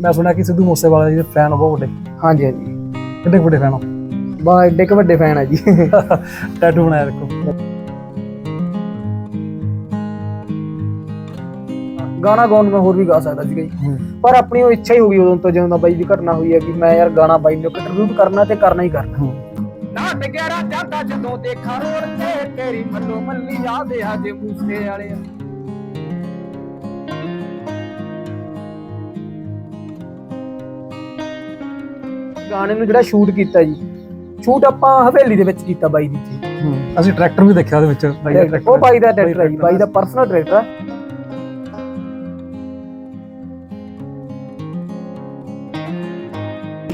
ਮੈਂ ਸੁਣਿਆ ਕਿ ਸਿੱਧੂ ਮੂਸੇਵਾਲਾ ਜੀ ਦੇ ਫੈਨ ਬਹੁਤ ਵੱਡੇ। ਹਾਂਜੀ ਹਾਂਜੀ। ਕਿੰਨੇ ਵੱਡੇ ਫੈਨ ਹੋ? ਬਾ ਐਡੇ ਕੁ ਵੱਡੇ ਫੈਨ ਆ ਜੀ। ਟੈਟੂ ਬਣਾਇਆ ਦੇਖੋ। ਗਾਣਾ ਗਾਉਣ ਨੂੰ ਮੈਂ ਹੋਰ ਵੀ ਗਾ ਸਕਦਾ ਸੀਗਾ ਜੀ। ਪਰ ਆਪਣੀ ਉਹ ਇੱਛਾ ਹੀ ਹੋ ਗਈ ਉਦੋਂ ਤੋਂ ਜਦੋਂ ਦਾ ਬਾਈ ਦੀ ਘਟਨਾ ਹੋਈ ਹੈ ਕਿ ਮੈਂ ਯਾਰ ਗਾਣਾ ਬਾਈ ਨੂੰ ਕੰਟਰੀਬਿਊਟ ਕਰਨਾ ਤੇ ਕਰਨਾ ਹੀ ਕਰਨਾ। ਨਾਟ ਗਿਆਰਾ ਜਾਂਦਾ ਜਦੋਂ ਦੇਖਾ ਰੋੜ ਤੇ ਤੇਰੀ ਮੱਲੋ ਮੱਲੀ ਯਾਦ ਆ ਜੇ ਮੂਸੇ ਵਾਲੇ ਗਾਣੇ ਨੂੰ ਜਿਹੜਾ ਸ਼ੂਟ ਕੀਤਾ ਜੀ ਸ਼ੂਟ ਆਪਾਂ ਹਵੇਲੀ ਦੇ ਵਿੱਚ ਕੀਤਾ ਬਾਈ ਦੀ ਜੀ। ਅਸੀਂ ਟਰੈਕਟਰ ਵੀ ਦੇਖਿਆ ਉਹਦੇ ਵਿੱਚ ਬਾਈ ਦਾ ਉਹ ਬਾਈ ਦਾ ਟਰੈਕਟਰ ਹੈ ਜੀ ਬਾਈ ਦਾ। ਪਰਸਨਲ ਟਰੈਕਟਰ ਹੈ।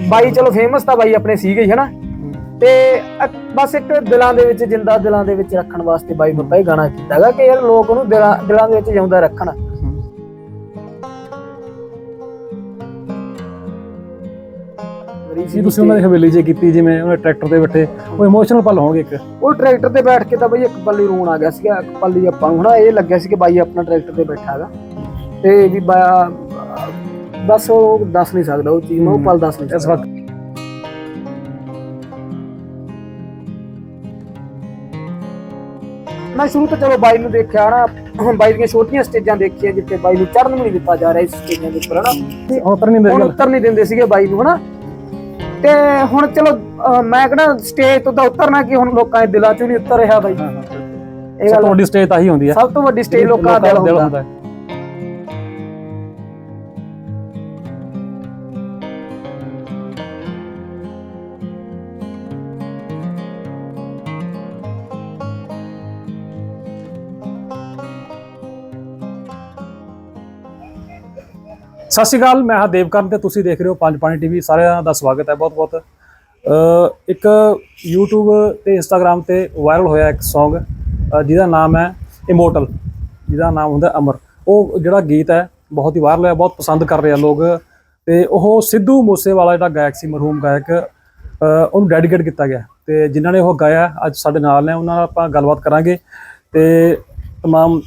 ਬਾਈ ਚਲੋ ਫੇਮਸ ਤਾਂ ਬਾਈ ਆਪਣੇ ਸੀਗੇ ਹੀ ਹਨਾ ਤੇ ਬਸ ਇੱਕ ਦਿਲਾਂ ਦੇ ਵਿੱਚ ਜਿੰਦਾ ਦਿਲਾਂ ਦੇ ਵਿੱਚ ਰੱਖਣ ਵਾਸਤੇ ਬਾਈ ਤਾਂ ਇਹ ਗਾਣਾ ਕੀਤਾਗਾ ਕਿ ਯਾਰ ਲੋਕ ਉਹਨੂੰ ਦਿਲਾਂ ਦਿਲਾਂ ਦੇ ਵਿੱਚ ਜਿਉਂਦਾ ਰੱਖਣ। ਜੀ ਤੁਸੀਂ ਉਹਨਾਂ ਦੀ ਹਵੇਲੀ 'ਚ ਕੀਤੀ ਜਿਵੇਂ ਉਹਨੇ ਟਰੈਕਟਰ ਤੇ ਬੈਠੇ ਉਹ ਇਮੋਸ਼ਨਲ ਪਲ ਹੋਣਗੇ ਇੱਕ? ਉਹ ਟਰੈਕਟਰ ਤੇ ਬੈਠ ਕੇ ਤਾਂ ਬਈ ਇੱਕ ਪੱਲੀ ਰੋਣ ਆ ਗਿਆ ਸੀਗਾ ਇੱਕ ਪੱਲੀ ਆਪਾਂ ਨੂੰ ਹਨਾ ਇਹ ਲੱਗਿਆ ਸੀ ਕਿ ਬਾਈ ਆਪਣਾ ਟਰੈਕਟਰ ਤੇ ਬੈਠਾ ਹੈਗਾ। ਤੇ ਵੀ ਬਸ ਉਹ ਦੱਸ ਨਹੀਂ ਸਕਦਾ ਉਹ ਚੀਜ਼ ਮੈਂ ਉਹ ਪਲ ਦੱਸ ਨਹੀਂ ਇਸ ਸਕਦਾ। ਵਕਤ ਮੈਂ ਸ਼ੁਰੂ ਤੋਂ ਚਲੋ ਬਾਈ ਨੂੰ ਦੇਖਿਆ ਨਾ ਬਾਈ ਦੀਆਂ ਛੋਟੀਆਂ ਸਟੇਜਾਂ ਦੇਖੀਆਂ ਜਿੱਥੇ ਬਾਈ ਨੂੰ ਚੜ੍ਹਨ ਵੀ ਨਹੀਂ ਦਿੱਤਾ ਜਾ ਰਿਹਾ ਇਸ ਸਟੇਜਾਂ ਦੇ ਉੱਪਰ ਹਨਾ। ਨਹੀਂ ਦਿੰਦੇ ਉੱਤਰ ਨਹੀਂ ਦਿੰਦੇ ਸੀਗੇ ਬਾਈ ਨੂੰ ਹਨਾ। ਤੇ ਹੁਣ ਚਲੋ ਅਹ ਮੈਂ ਕਹਿੰਦਾ ਸਟੇਜ ਤੋਂ ਤਾਂ ਉਤਰਨਾ ਕਿ ਹੁਣ ਲੋਕਾਂ ਦੇ ਦਿਲਾਂ 'ਚੋਂ ਨਹੀਂ ਉਤਰ ਰਿਹਾ ਬਾਈ। ਇਹ ਸਭ ਗੱਲ ਤੋਂ ਵੱਡੀ ਸਟੇਜ ਤਾਂ ਹੀ ਹੁੰਦੀ ਹੈ ਸਭ ਤੋਂ ਵੱਡੀ ਸਟੇਜ ਲੋਕਾਂ ਦਾ ਦਿਲ ਹੁੰਦਾ। ਹੈ ਸਤਿ ਸ਼੍ਰੀ ਅਕਾਲ, ਮੈਂ ਹਾਂ ਦੇਵਕਰਨ ਤੇ ਤੁਸੀਂ ਦੇਖ ਰਹੇ ਹੋ ਪੰਜ ਪਾਣੀ ਟੀਵੀ, ਸਾਰਿਆਂ ਦਾ ਸਵਾਗਤ ਹੈ ਬਹੁਤ ਬਹੁਤ ਇੱਕ YouTube ਤੇ Instagram ਤੇ ਵਾਇਰਲ ਹੋਇਆ ਇੱਕ Song ਜਿਹਦਾ ਨਾਮ ਹੈ ਇਮੋਰਟਲ ਜਿਹਦਾ ਨਾਮ ਹੁੰਦਾ ਅਮਰ। ਉਹ ਜਿਹੜਾ ਗੀਤ ਹੈ ਬਹੁਤ ਹੀ ਵਾਇਰਲ ਹੋਇਆ, ਬਹੁਤ ਪਸੰਦ ਕਰ ਰਹੇ ਆ ਲੋਕ। ਤੇ ਉਹ ਸਿੱਧੂ ਮੂਸੇਵਾਲਾ ਜਿਹੜਾ ਗਾਇਕ ਸੀ, ਮਰਹੂਮ ਗਾਇਕ ਉਹਨੂੰ ਡੈਡੀਕੇਟ ਕੀਤਾ ਗਿਆ। ਤੇ ਜਿਨ੍ਹਾਂ ਨੇ ਉਹ ਗਾਇਆ, ਅੱਜ ਸਾਡੇ ਨਾਲ ਨੇ, ਉਹਨਾਂ ਨਾਲ ਆਪਾਂ ਗੱਲਬਾਤ ਕਰਾਂਗੇ। ਤੇ ਤਮਾਮ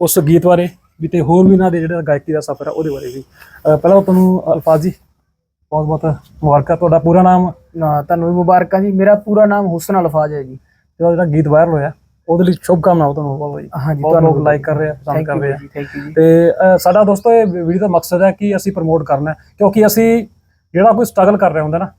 ਉਸ ਗੀਤ ਬਾਰੇ ਵੀ ਤੇ ਹੋਰ ਵੀ ਇਹਨਾਂ ਦੇ ਜਿਹੜਾ ਗਾਇਕੀ ਦਾ ਸਫ਼ਰ ਹੈ ਉਹਦੇ ਬਾਰੇ ਵੀ। ਅ, ਪਹਿਲਾਂ ਤੁਹਾਨੂੰ ਅਲਫਾਜ਼ ਜੀ ਬਹੁਤ ਬਹੁਤ ਮੁਬਾਰਕਾਂ। ਤੁਹਾਡਾ ਪੂਰਾ ਨਾਮ ਨਾ ਤੁਹਾਨੂੰ ਵੀ ਮੁਬਾਰਕਾਂ ਜੀ। ਮੇਰਾ ਪੂਰਾ ਨਾਮ ਹੁਸਨ ਅਲਫਾਜ਼ ਹੈ ਜੀ। ਜਿਹੜਾ ਜਿਹੜਾ ਗੀਤ ਵਾਇਰਲ ਹੋਇਆ ਉਹਦੇ ਲਈ ਸ਼ੁਭ ਕਾਮਨਾਵਾਂ ਤੁਹਾਨੂੰ ਬਹੁਤ ਜੀ। ਹਾਂਜੀ ਬਹੁਤ ਲੋਕ ਲਾਈਕ ਕਰ ਰਹੇ ਆ ਪਸੰਦ ਕਰ ਰਹੇ ਆ। ਜੀ ਥੈਂਕ ਯੂ ਜੀ। ਤੇ ਸਾਡਾ ਦੋਸਤੋ ਇਹ ਵੀਡੀਓ ਦਾ ਮਕਸਦ ਹੈ ਕਿ ਅਸੀਂ ਪ੍ਰਮੋਟ ਕਰਨਾ ਹੈ। ਕਿਉਂਕਿ ਅਸੀਂ ਜਿਹੜਾ ਕੋਈ ਸਟਰਗਲ ਕਰ ਰਿਹਾ ਹੁੰਦਾ ਨਾ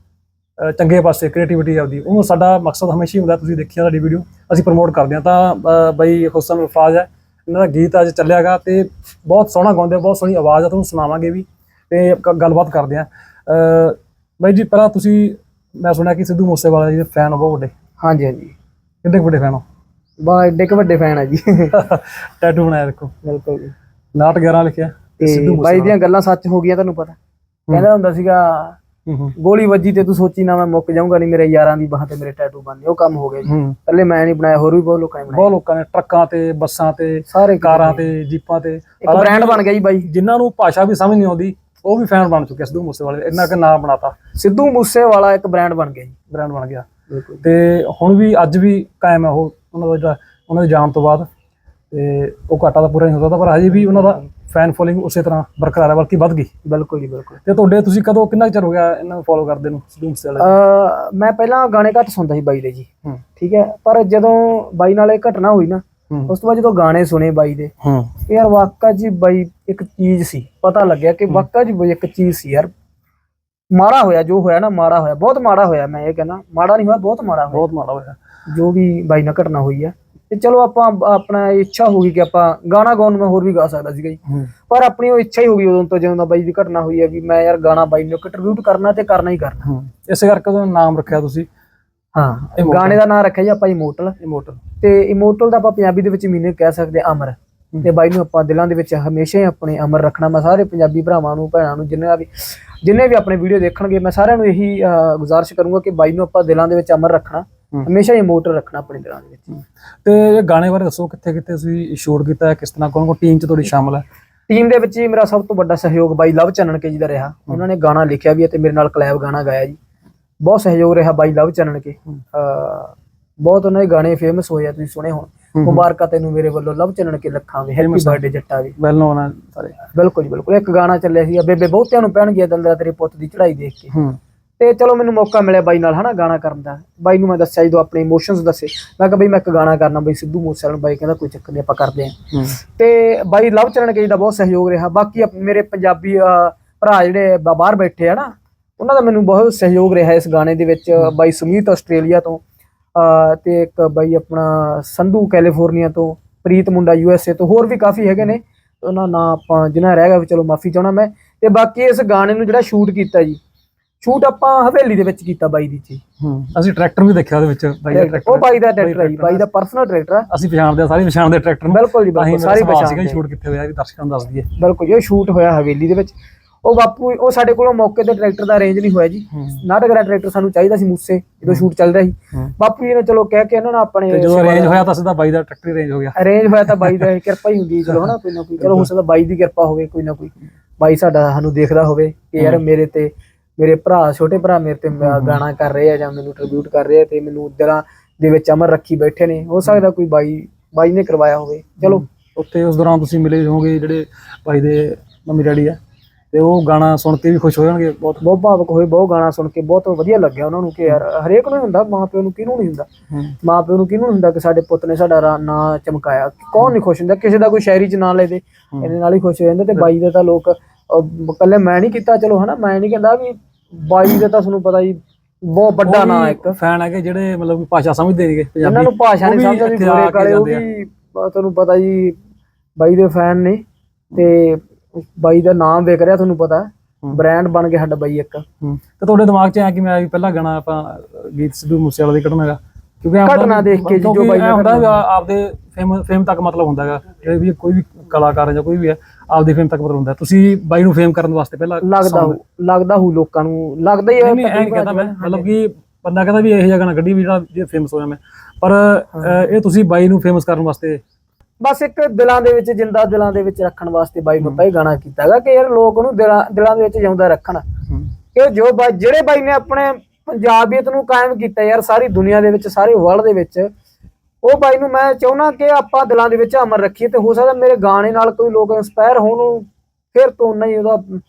ਚੰਗੇ ਪਾਸੇ ਕ੍ਰੀਏਟੀਵਿਟੀ ਆਪਦੀ ਉਹਨੂੰ ਸਾਡਾ ਮਕਸਦ ਹਮੇਸ਼ਾ ਹੀ ਹੁੰਦਾ ਤੁਸੀਂ ਦੇਖਿਆ ਸਾਡੀ ਵੀਡੀਓ ਅਸੀਂ ਪ੍ਰਮੋਟ ਕਰਦੇ ਹਾਂ। ਤਾਂ ਅ, ਬਾਈ ਹੁਸਨ ਅਲਫਾਜ਼ ਹੈ ਇਹਨਾਂ ਦਾ ਗੀਤ ਅੱਜ ਚੱਲਿਆਗਾ ਤੇ ਬਹੁਤ ਸੋਹਣਾ ਗਾਉਂਦੇ ਬਹੁਤ ਸੋਹਣੀ ਆਵਾਜ਼ ਆ ਤੁਹਾਨੂੰ ਸੁਣਾਵਾਂਗੇ ਵੀ ਤੇ ਗੱਲਬਾਤ ਕਰਦੇ ਆ। ਅ, ਬਾਈ ਜੀ ਪਹਿਲਾਂ ਤੁਸੀਂ ਮੈਂ ਸੁਣਿਆ ਕਿ ਸਿੱਧੂ ਮੂਸੇਵਾਲਾ ਜੀ ਦੇ ਫੈਨ ਹੋ ਬਹੁਤ ਵੱਡੇ। ਹਾਂਜੀ ਹਾਂਜੀ। ਕਿੰਨੇ ਵੱਡੇ ਫੈਨ ਹੋ? ਬਾ ਐਡੇ ਕੁ ਵੱਡੇ ਫੈਨ ਆ ਜੀ। ਟੈਟੂ ਬਣਾਇਆ ਦੇਖੋ। ਬਿਲਕੁਲ ਜੀ। ਨਾਟ 11 ਲਿਖਿਆ ਤੇ ਸਿੱਧੂ ਬਾਈ ਦੀਆਂ ਗੱਲਾਂ ਸੱਚ ਹੋ ਗਈਆਂ ਤੁਹਾਨੂੰ ਪਤਾ। ਕਹਿੰਦਾ ਹੁੰਦਾ ਸੀਗਾ ਗੋਲੀ ਵੱਜੀ ਤੇ ਤੂੰ ਸੋਚੀ ਨਾ ਮੈਂ ਮੁੱਕ ਜਾਊਂਗਾ ਨਹੀਂ ਮੇਰੇ ਯਾਰਾਂ ਦੀ ਬਾਹਾਂ ਤੇ ਮੇਰੇ ਟੈਟੂ ਬਣਨੇ ਉਹ ਕੰਮ ਹੋ ਗਿਆ ਜੀ। ਹੂੰ। ਪਹਿਲੇ ਮੈਂ ਨਹੀਂ ਬਣਾਇਆ ਹੋਰ ਵੀ ਬਹੁਤ ਲੋਕਾਂ ਨੇ ਬਣਾਇਆ ਬਹੁਤ ਲੋਕਾਂ ਨੇ ਟਰੱਕਾਂ ਤੇ ਬੱਸਾਂ ਤੇ ਸਾਰੇ ਕਾਰਾਂ ਤੇ ਜੀਪਾਂ ਤੇ। ਇੱਕ ਬ੍ਰਾਂਡ ਬਣ ਗਿਆ ਜੀ ਬਾਈ। ਜਿਨ੍ਹਾਂ ਨੂੰ ਭਾਸ਼ਾ ਵੀ ਸਮਝ ਨਹੀਂ ਆਉਂਦੀ ਉਹ ਵੀ ਫੈਨ ਬਣ ਚੁੱਕੇ ਸਿੱਧੂ ਮੂਸੇਵਾਲੇ ਦੇ। ਇੰਨਾ ਕਿ ਨਾਮ ਬਣਾਤਾ। ਸਿੱਧੂ ਮੂਸੇ ਵਾਲਾ ਇੱਕ ਬ੍ਰਾਂਡ ਬਣ ਗਿਆ ਜੀ। ਬ੍ਰਾਂਡ ਬਣ ਗਿਆ। ਬਿਲਕੁਲ। ਤੇ ਹੁਣ ਵੀ ਅੱਜ ਵੀ ਕਾਇਮ ਹੈ ਉਹ ਉਹਨਾਂ ਦਾ ਜਿਹੜਾ ਉਹਨਾਂ ਦੇ ਜਾਣ ਤੋਂ ਬਾਅਦ। ਤੇ ਉਹ ਘਾਟਾ ਤਾਂ ਪੂਰਾ ਨਹੀਂ ਹੋ ਸਕਦਾ ਪਰ ਹਜੇ ਵੀ ਉਹਨਾਂ ਦਾ ਫੈਨ ਫੋਲੋਇੰਗ ਉਸੇ ਤਰ੍ਹਾਂ ਬਰਕਰਾਰ ਹੈ ਬਲਕਿ ਵੱਧ ਗਈ। ਬਿਲਕੁਲ ਜੀ ਬਿਲਕੁਲ। ਤੇ ਤੁਹਾਡੇ ਤੁਸੀਂ ਕਦੋਂ ਕਿੰਨਾ ਚਿਰ ਹੋ ਗਿਆ ਇਹਨਾਂ ਨੂੰ ਫੋਲੋ ਕਰਦੇ ਨੂੰ ਸਿੱਧੂ ਮੂਸੇਵਾਲੇ ਅ ਮੈਂ ਪਹਿਲਾਂ ਗਾਣੇ ਘੱਟ ਸੁਣਦਾ ਸੀ ਬਾਈ ਦੇ ਜੀ। ਠੀਕ ਹੈ ਪਰ ਜਦੋਂ ਬਾਈ ਨਾਲ ਇਹ ਘਟਨਾ ਹੋਈ ਨਾ ਉਸ ਤੋਂ ਬਾਅਦ ਜਦੋਂ ਗਾਣੇ ਸੁਣੇ ਬਾਈ ਦੇ ਹੂੰ। ਯਾਰ ਵਾਕਾ ਜੀ ਬਾਈ ਇੱਕ ਚੀਜ਼ ਸੀ ਪਤਾ ਲੱਗਿਆ ਕਿ ਵਾਕਾ ਜੀ ਬਈ ਇੱਕ ਚੀਜ਼ ਸੀ ਯਾਰ। ਮਾੜਾ ਹੋਇਆ ਜੋ ਹੋਇਆ ਨਾ ਮਾੜਾ ਹੋਇਆ। ਬਹੁਤ ਮਾੜਾ ਹੋਇਆ ਮੈਂ ਇਹ ਕਹਿੰਦਾ। ਮਾੜਾ ਨਹੀਂ ਹੋਇਆ ਬਹੁਤ ਮਾੜਾ ਹੋਇਆ। ਬਹੁਤ ਮਾੜਾ ਹੋਇਆ। ਜੋ ਵੀ ਬਾਈ ਨਾਲ ਘਟਨਾ ਹੋਈ ਹੈ ਤੇ ਚਲੋ ਆਪਾਂ ਆਪਣਾ ਇੱਛਾ ਹੋ ਗਈ ਕਿ ਆਪਾਂ ਗਾਣਾ ਗਾਉਣ ਨੂੰ ਮੈਂ ਹੋਰ ਵੀ ਗਾ ਸਕਦਾ ਸੀਗਾ ਜੀ। ਪਰ ਆਪਣੀ ਉਹ ਇੱਛਾ ਹੀ ਹੋ ਗਈ ਉਦੋਂ ਤੋਂ ਜਦੋਂ ਦਾ ਬਾਈ ਦੀ ਘਟਨਾ ਹੋਈ ਹੈ ਵੀ ਮੈਂ ਯਾਰ ਗਾਣਾ ਬਾਈ ਨੂੰ ਕੰਟਰੀਬਿਊਟ ਕਰਨਾ ਤੇ ਕਰਨਾ ਹੀ ਕਰਨਾ। ਇਸੇ ਕਰਕੇ ਉਹਦਾ ਨਾਮ ਰੱਖਿਆ ਤੁਸੀਂ। ਹਾਂ। ਗਾਣੇ ਦਾ ਨਾਮ ਰੱਖਿਆ ਜੀ ਆਪਾਂ ਇਮੋਟਲ ਇਮੋਰਟਲ ਤੇ ਇਮੋਟਲ ਦਾ ਆਪਾਂ ਪੰਜਾਬੀ ਦੇ ਵਿੱਚ ਮੀਨਿੰਗ ਕਹਿ ਸਕਦੇ ਅਮਰ। ਤੇ ਬਾਈ ਨੂੰ ਆਪਾਂ ਦਿਲਾਂ ਦੇ ਵਿੱਚ ਹਮੇਸ਼ਾ ਹੀ ਆਪਣੇ ਅਮਰ ਰੱਖਣਾ ਮੈਂ ਸਾਰੇ ਪੰਜਾਬੀ ਭਰਾਵਾਂ ਨੂੰ ਭੈਣਾਂ ਨੂੰ ਜਿੰਨੇ ਵੀ ਜਿੰਨੇ ਵੀ ਆਪਣੇ ਵੀਡੀਓ ਦੇਖਣਗੇ ਮੈਂ ਸਾਰਿਆਂ ਨੂੰ ਇਹੀ ਗੁਜ਼ਾਰਿਸ਼ ਕਰੂੰਗਾ ਕਿ ਬਾਈ ਨੂੰ ਆਪਾਂ ਦਿਲਾਂ ਦੇ ਵਿੱਚ ਅਮਰ ਰੱਖਣਾ। ਹਮੇਸ਼ਾ ਹੀ ਇਮੋਟਲ ਰੱਖਣਾ ਆਪਣੇ ਦਿਲਾਂ ਦੇ ਵਿੱਚ। ਤੇ ਇਹ ਗਾਣੇ ਬਾਰੇ ਦੱਸੋ ਕਿੱਥੇ ਕਿੱਥੇ ਤੁਸੀਂ ਸ਼ੂਟ ਕੀਤਾ ਕਿਸ ਤਰ੍ਹਾਂ ਕੌਣ ਕੌਣ ਟੀਮ ਚ ਤੁਹਾਡੀ ਸ਼ਾਮਲ ਹੈ? ਟੀਮ ਦੇ ਵਿੱਚ ਹੀ ਮੇਰਾ ਸਭ ਤੋਂ ਵੱਡਾ ਸਹਿਯੋਗ ਬਾਈ ਲਵ ਚੰਨਣ ਕੇ ਜੀ ਦਾ ਰਿਹਾ। ਉਹਨਾਂ ਨੇ ਗਾਣਾ ਲਿਖਿਆ ਵੀ ਹੈ ਤੇ ਮੇਰੇ ਨਾਲ ਕਲੈਬ ਗਾਣਾ ਗਾਇਆ ਜੀ। ਬਹੁਤ ਸਹਿਯੋਗ ਰਿਹਾ ਬਾਈ ਲਵ ਚੰਨਣ ਕੇ। ਅਹ ਬਹੁਤ ਉਹਨਾਂ ਦੇ ਗਾਣੇ ਫੇਮਸ ਹੋਏ ਆ ਤੁਸੀਂ ਸੁਣੇ ਹੋਣ। ਮੁਬਾਰਕਾਂ ਤੈਨੂੰ ਮੇਰੇ ਵੱਲੋਂ ਲਵ ਚੱਲਣ ਕੇ ਲੱਖਾਂ ਵੇ ਹੈਪੀ ਬਰਥਡੇ ਜੱਟਾ ਵੀ। ਵੈਲ ਨੋਨ ਸਾਰੇ। ਬਿਲਕੁਲ ਜੀ ਬਿਲਕੁਲ। ਇੱਕ ਗਾਣਾ ਚੱਲਿਆ ਸੀ ਬੇਬੇ ਬਹੁਤਿਆਂ ਨੂੰ ਪੈਣ ਗਿਆ ਦੰਦਰਾ ਤੇਰੇ ਪੁੱਤ ਦੀ ਚੜਾਈ ਦੇਖ ਕੇ। ਤੇ ਚਲੋ ਮੈਨੂੰ ਮੌਕਾ ਮਿਲਿਆ ਬਾਈ ਨਾਲ ਹਨਾ ਗਾਣਾ ਕਰਨ ਦਾ। ਬਾਈ ਨੂੰ ਮੈਂ ਦੱਸਿਆ ਜਦੋਂ ਆਪਣੇ ਇਮੋਸ਼ਨਸ ਦੱਸੇ ਮੈਂ ਕਿਹਾ ਬਈ ਮੈਂ ਇੱਕ ਗਾਣਾ ਕਰਨਾ ਬਈ ਸਿੱਧੂ ਮੂਸੇਵਾਲੇ ਨੂੰ ਬਾਈ ਕਹਿੰਦਾ ਕੋਈ ਚੱਕਰ ਨਹੀਂ ਆਪਾਂ ਕਰਦੇ ਆਂ। ਤੇ ਬਾਈ ਲਵ ਚਰਨ ਕੇ ਦਾ ਬਹੁਤ ਸਹਿਯੋਗ ਰਿਹਾ। ਬਾਕੀ ਮੇਰੇ ਪੰਜਾਬੀ ਭਰਾ ਜਿਹੜੇ ਬਾਹਰ ਬੈਠੇ ਆ ਨਾ ਉਹਨਾਂ ਦਾ ਮੈਨੂੰ ਬਹੁਤ ਸਹਿਯੋਗ ਰਿਹਾ ਇਸ ਗਾਣੇ ਦੇ ਵਿੱਚ। ਬਾਈ ਸੁਮੀਤ ਆਸਟ੍ਰੇਲੀਆ ਤੋਂ ਤੇ ਇੱਕ ਬਾਈ ਆਪਣਾ ਸੰਧੂ ਕੈਲੀਫੋਰਨੀਆ ਤੋਂ ਪ੍ਰੀਤ ਮੁੰਡਾ ਯੂ ਐਸ ਏ ਤੋਂ ਹੋਰ ਵੀ ਕਾਫੀ ਹੈਗੇ ਨੇ। ਉਹਨਾਂ ਨਾਂ ਆਪਾਂ ਜਿਨ੍ਹਾਂ ਰਹਿ ਗਿਆ ਚਲੋ ਮਾਫੀ ਚਾਹਣਾ ਮੈਂ। ਤੇ ਬਾਕੀ ਇਸ ਗਾਣੇ ਨੂੰ ਜਿਹੜਾ ਸ਼ੂਟ ਕੀਤਾ ਜੀ ਸ਼ੂਟ ਆਪਾਂ ਹਵੇਲੀ ਦੇ ਵਿੱਚ ਕੀਤਾ ਬਾਈ ਦੀ ਜੀ ਹੂੰ ਅਸੀਂ ਟਰੈਕਟਰ ਵੀ ਦੇਖਿਆ ਉਹਦੇ ਵਿੱਚ ਬਾਈ ਦਾ ਉਹ ਟਰੈਕਟਰ। ਬਾਈ ਦਾ ਟਰੈਕਟਰ ਹੈ ਜੀ ਬਾਈ ਦਾ ਪਰਸਨਲ ਟਰੈਕਟਰ ਆ। ਅਸੀਂ ਪਛਾਣਦੇ ਆ ਸਾਰੇ ਪਛਾਣਦੇ ਆ ਟਰੈਕਟਰ ਨੂੰ। ਬਿਲਕੁਲ ਜੀ ਬਿਲਕੁਲ ਸਾਰੀ ਸਾਰੀ ਪਛਾਣ ਸੀਗਾ ਪਛਾਣ ਸ਼ੂਟ ਕਿੱਥੇ ਹੋਇਆ ਇਹ ਵੀ ਦਰਸ਼ਕਾਂ ਨੂੰ ਦੱਸ ਦਈਏ। ਬਿਲਕੁਲ ਜੀ, ਇਹ ਸ਼ੂਟ ਹੋਇਆ ਹਵੇਲੀ ਦੇ ਵਿੱਚ। ਉਹ ਬਾਪੂ ਉਹ ਸਾਡੇ ਕੋਲੋਂ ਮੌਕੇ ਤੇ ਟਰੈਕਟਰ ਦਾ ਅਰੇਂਜ ਨਹੀਂ ਹੋਇਆ ਜੀ। ਨਾਟਕ ਦਾ ਟਰੈਕਟਰ ਸਾਨੂੰ ਚਾਹੀਦਾ ਸੀ ਮੁੱਸੇ ਜਦੋਂ ਸ਼ੂਟ ਚੱਲ ਰਿਹਾ ਸੀ। ਹੂੰ। ਬਾਪੂ ਜੀ ਨੇ ਚਲੋ ਕਹਿ ਕੇ ਇਹਨਾਂ ਨੇ ਆਪਣੇ ਤੇ ਜਦੋਂ ਅਰੇਂਜ ਹੋਇਆ ਤਾਂ ਸਿੱਧਾ ਬਾਈ ਦਾ ਟਰੈਕਟਰ ਅਰੇਂਜ ਹੋ ਗਿਆ। ਅਰੇਂਜ ਹੋਇਆ ਤਾਂ ਬਾਈ ਦਾ ਕਿਰਪਾ ਹੀ ਹੁੰਦੀ ਹੈ ਚਲੋ ਹਨਾ ਕੋਈ ਨਾ ਕੋਈ। ਚਲੋ ਹੋ ਸਕਦਾ ਬਾਈ ਦੀ ਕਿਰਪਾ ਹੋਵੇ ਕੋਈ ਨਾ ਕੋਈ। ਬਾਈ ਸਾਡਾ ਸਾਨੂੰ ਦੇਖਦਾ ਹੋਵੇ ਕਿ ਯਾਰ ਮੇਰੇ ਤੇ ਮੇਰੇ ਭਰਾ ਛੋਟੇ ਭਰਾ ਮੇਰੇ ਤੇ ਮ- ਗਾਣਾ ਕਰ ਰਹੇ ਆ ਜਾਂ ਮੈਨੂੰ ਟ੍ਰਿਬਿਊਟ ਕਰ ਰਹੇ ਆ ਤੇ ਮੈਨੂੰ ਦਿਲਾਂ ਦੇ ਵਿੱਚ ਅਮਰ ਰੱਖੀ ਬੈਠੇ ਨੇ। ਹੋ ਸਕਦਾ ਕੋਈ ਬਾਈ ਬਾਈ ਨੇ ਕਰਵਾਇਆ ਹੋਵੇ। ਚਲੋ। ਉੱਥੇ ਉਸ ਦੌਰਾਨ ਤੁਸੀਂ ਮਿਲੇ ਹੋਵੋਗੇ ਜਿਹੜੇ ਭਾਈ ਦੇ ਮੰਮੀ ਡੈਡੀ ਆ। ਤੇ ਉਹ ਗਾਣਾ ਸੁਣ ਕੇ ਵੀ ਖੁਸ਼ ਹੋ ਜਾਣਗੇ। ਬਹੁਤ ਬਹੁਤ ਭਾਵਕ ਹੋਏ ਬਹੁਤ ਗਾਣਾ ਸੁਣ ਕੇ ਬਹੁਤ ਵਧੀਆ ਲੱਗਿਆ ਉਹਨਾਂ ਨੂੰ ਕਿ ਯਾਰ ਹਰੇਕ ਨੂੰ ਹੀ ਹੁੰਦਾ ਮਾਂ ਪਿਓ ਨੂੰ ਕਿਹਨੂੰ ਨਹੀਂ ਹੁੰਦਾ? ਮਾਂ ਪਿਓ ਨੂੰ ਕਿਹਨੂੰ ਹੁੰਦਾ ਕਿ ਸਾਡੇ ਪੁੱਤ ਨੇ ਸਾਡਾ ਰਾ- ਨਾਂ ਚਮਕਾਇਆ? ਕੌਣ ਨਹੀਂ ਖੁਸ਼ ਹੁੰਦਾ? ਕਿਸੇ ਦਾ ਕੋਈ ਸ਼ਾਇਰੀ ਚ ਨਾਂ ਲੈ ਦੇ ਇਹਦੇ ਨਾਲ ਹੀ ਖੁਸ਼ ਹੋ ਜਾਂਦਾ। ਤੇ ਬਾਈ ਦੇ ਤਾਂ ਲੋਕ ਅਹ, ਇਕੱਲੇ ਮੈਂ ਨਹੀਂ ਕੀਤਾ ਚਲੋ ਹਨਾ ਮੈਂ ਨਹੀਂ ਕਹਿੰਦਾ ਵੀ ਬਾਈ ਦੇ ਤਾਂ ਤੁਹਾਨੂੰ ਪਤਾ ਹੀ ਬਹੁਤ ਵੱਡਾ ਨਾਂ ਇੱਕ। ਫੈਨ ਹੈਗੇ ਜਿਹੜੇ ਮਤਲਬ ਕਿ ਭਾਸ਼ਾ ਸਮਝਦੇ ਇਹਨਾਂ ਪੰਜਾਬੀ। ਨੂੰ ਭਾਸ਼ਾ ਨਹੀਂ ਸਮਝਦੀ ਆ ਗੋਰੇ ਕਾਲੇ ਉਹ ਆ। ਵੀ ਤੁਹਾਨੂੰ ਪਤਾ ਜੀ ਬਾਈ ਦੇ ਫੈਨ ਨੇ ਤੇ ਬਾਈ ਦਾ ਨਾਮ ਵੇਖ ਰਿਹਾ ਤੁਹਾਨੂੰ ਪਤਾ। ਬ੍ਰਾਂਡ ਬਣ ਗਿਆ ਸਾਡਾ ਬਾਈ ਇੱਕ। ਤੇ ਤੁਹਾਡੇ ਦਿਮਾਗ 'ਚ ਆਇਆ ਕਿ ਮੈਂ ਵੀ ਪਹਿਲਾ ਗਾਣਾ ਆਪਾਂ ਗੀਤ ਸਿੱਧੂ ਮੂਸੇਵਾਲੇ ਦੀ ਕੱਢਣਾ ਹੈਗਾ ਕਿਉਂਕਿ ਆਪਦਾ ਘਟਨਾ ਦੇਖ ਕੇ ਜੀ ਬਾਈ ਹੁੰਦਾ ਆ- ਆਪਦੇ ਫੇਮ ਫੇਮ ਤੱਕ ਮਤਲਬ ਹੁੰਦਾ ਹੈਗਾ। ਜਿਹੜੇ ਵੀ ਕੋਈ ਵੀ ਕਲਾਕਾਰ ਜਾਂ ਕੋਈ ਵੀ ਹੈ ਆਪਦੀ ਫੇਮ ਤੱਕ ਮਤਲਬ ਹੁੰਦਾ। ਤੁਸੀਂ ਬਾਈ ਨੂੰ ਫੇਮ ਕਰਨ ਵਾਸਤੇ ਪਹਿਲਾਂ ਲੱਗਦਾ ਲੱਗਦਾ ਹੂ ਲੋਕਾਂ ਨੂੰ। ਲੱਗਦਾ ਹੀ ਹੈ ਨਹੀਂ ਐਂ ਕਹਿੰਦਾ ਮੈਂ। ਮਤਲਬ ਕਿ ਬੰਦਾ ਕਹਿੰਦਾ ਵੀ ਇਹ ਜਿਹਾ ਗਾਣਾ ਕੱਢੀ ਵੀ ਜਿਹੜਾ ਜੇ ਫੇਮਸ ਹੋਇਆ ਮੈਂ। ਪਰ ਇਹ ਤੁਸੀਂ ਬਾਈ ਨੂੰ ਫੇਮਸ ਕਰਨ ਵਾਸਤੇ ਬਸ ਇੱਕ ਦਿਲਾਂ ਦੇ ਵਿੱਚ ਜਿੰਦਾ ਦਿਲਾਂ ਦੇ ਵਿੱਚ ਰੱਖਣ ਵਾਸਤੇ ਬਾਈ ਬੱਪਾ ਹੀ। ਗਾਣਾ ਕੀਤਾ ਹੈਗਾ ਕਿ ਯਾਰ ਲੋਕ ਉਹਨੂੰ ਦਿਲਾਂ ਦਿਲਾਂ ਦੇ ਵਿੱਚ ਜਿਉਂਦਾ ਰੱਖਣ। ਕਿ ਜੋ ਬਾਈ ਜਿਹੜੇ ਬਾਈ ਨੇ ਆਪਣੇ ਪੰਜਾਬੀਅਤ ਨੂੰ ਕਾਇਮ ਕੀਤਾ ਯਾਰ ਸਾਰੀ ਦੁਨੀਆ ਦੇ ਵਿੱਚ ਸਾਰੇ ਵਰਲਡ ਦੇ ਵਿੱਚ ਉਹ ਬਾਈ ਨੂੰ ਮੈਂ ਚਾਹੁੰਦਾ ਕਿ ਆਪਾਂ ਦਿਲਾਂ ਦੇ ਵਿੱਚ ਅਮਰ ਰੱਖੀਏ ਤੇ ਹੋ ਸਕਦਾ ਮੇਰੇ ਗਾਣੇ ਨਾਲ ਕੋਈ ਲੋਕ ਇਨਸਪਾਇਰ ਹੋਣ ਫਿਰ ਤੋਂ ਉਨਾ ਹੀ ਉਹਦਾ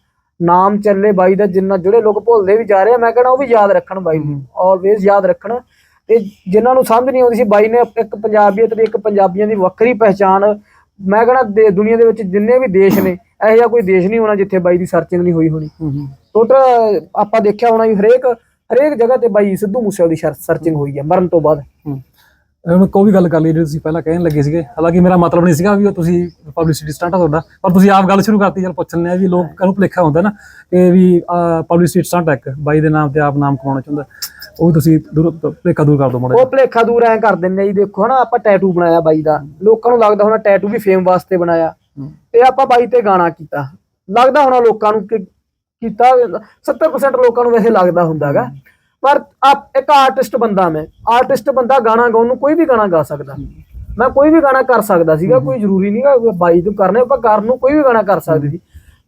ਨਾਮ ਚੱਲੇ ਬਾਈ ਦਾ ਜਿੰਨਾ ਜਿਹੜੇ ਲੋਕ ਭੁੱਲਦੇ ਵੀ ਜਾ ਰਹੇ ਆ ਮੈਂ ਕਹਿੰਦਾ ਉਹ ਵੀ ਯਾਦ ਰੱਖਣ ਬਾਈ ਨੂੰ ਆਲਵੇਜ਼ ਯਾਦ ਰੱਖਣ ਤੇ ਜਿਨ੍ਹਾਂ ਨੂੰ ਸਮਝ ਨਹੀਂ ਆਉਂਦੀ ਸੀ ਬਾਈ ਨੇ ਇੱਕ ਪੰਜਾਬੀਅਤ ਦੀ ਇੱਕ ਪੰਜਾਬੀਆਂ ਦੀ ਵੱਖਰੀ ਪਹਿਚਾਣ ਮੈਂ ਕਹਿੰਦਾ ਦੁਨੀਆ ਦੇ ਵਿੱਚ ਜਿੰਨੇ ਵੀ ਦੇਸ਼ ਨੇ ਇਹੋ ਜਿਹਾ ਕੋਈ ਦੇਸ਼ ਨਹੀਂ ਹੋਣਾ ਜਿੱਥੇ ਬਾਈ ਦੀ ਸਰਚਿੰਗ ਨਹੀਂ ਹੋਈ ਹੋਣੀ। ਟੋਟਲ ਆਪਾਂ ਦੇਖਿਆ ਹੋਣਾ ਵੀ ਹਰੇਕ ਹਰੇਕ ਜਗ੍ਹਾ ਤੇ ਬਾਈ ਸਿੱਧੂ ਮੂਸੇਵਾਲੇ ਦੀ ਸਰਚਿੰਗ ਹੋਈ ਹੈ ਮਰਨ ਤੋਂ ਬਾਅਦ। ਹੁਣ ਕੋਈ ਵੀ ਗੱਲ ਕਰ ਲਈ ਜਿਹੜੀ ਤੁਸੀਂ ਪਹਿਲਾਂ ਕਹਿਣ ਲੱਗੇ ਸੀਗੇ। ਹਾਲਾਂਕਿ ਮੇਰਾ ਮਤਲਬ ਨਹੀਂ ਸੀਗਾ ਵੀ ਉਹ ਤੁਸੀਂ ਪਬਲਿਸਿਟੀ ਸਟੰਟ ਆ ਤੁਹਾਡਾ ਪਰ ਤੁਸੀਂ ਆਪ ਗੱਲ ਸ਼ੁਰੂ ਕਰਤੀ ਚਲ ਪੁੱਛ ਆ ਵੀ ਲੋਕਾਂ ਨੂੰ ਭੁਲੇਖਾ ਹੁੰਦਾ ਨਾ ਕਿ ਵੀ ਪਬਲਿਸਿਟੀ ਸਟੰਟ ਇੱਕ ਬਾਈ ਦੇ ਨਾਮ ਤੇ ਆਪ ਨਾਮ ਕਮਾਉਣਾ ਚਾਹੁੰਦਾ। ਉਹ ਤੁਸੀਂ ਦੂਰ ਭੁਲੇਖਾ ਦੂਰ ਕਰ ਦਿਓ ਮਾੜਾ ਉਹ ਭਲੇਖਾ ਦੂਰ ਐ ਕਰ ਦਿੰਦੇ ਜੀ ਦੇਖੋ ਹਨਾ ਆਪਾਂ ਟੈਟੂ ਬਣਾਇਆ ਬਾਈ ਦਾ। ਲੋਕਾਂ ਨੂੰ ਲੱਗਦਾ ਹੋਣਾ ਟੈਟੂ ਵੀ ਫੇਮ ਵਾਸਤੇ ਬਣਾਇਆ। ਤੇ ਆਪਾਂ ਬਾਈ ਤੇ ਗਾਣਾ ਕੀਤਾ। ਲੱਗਦਾ ਹੋਣਾ ਲੋਕਾਂ ਨੂੰ ਕਿ ਕੀਤਾ 70% ਲੋਕਾਂ ਨੂੰ ਵੈਸੇ ਲੱਗਦਾ ਹੁੰਦਾਗਾ। ਪਰ ਆਪ ਇੱਕ ਆਰਟਿਸਟ ਬੰਦਾ ਮੈਂ। ਆਰਟਿਸਟ ਬੰਦਾ ਗਾਣਾ ਗਾਉਣ ਨੂੰ ਕੋਈ ਵੀ ਗਾਣਾ ਗਾ ਸਕਦਾ। ਮੈਂ ਕੋਈ ਵੀ ਗਾਣਾ ਕਰ ਸਕਦਾ ਸੀਗਾ ਕੋਈ ਜ਼ਰੂਰੀ ਨਹੀਂਗਾ ਬਾਈ ਤੋਂ ਕਰਨੇ ਆਪਾਂ ਕਰਨ ਨੂੰ ਕੋਈ ਵੀ ਗਾਣਾ ਕਰ ਸਕਦੇ ਸੀ।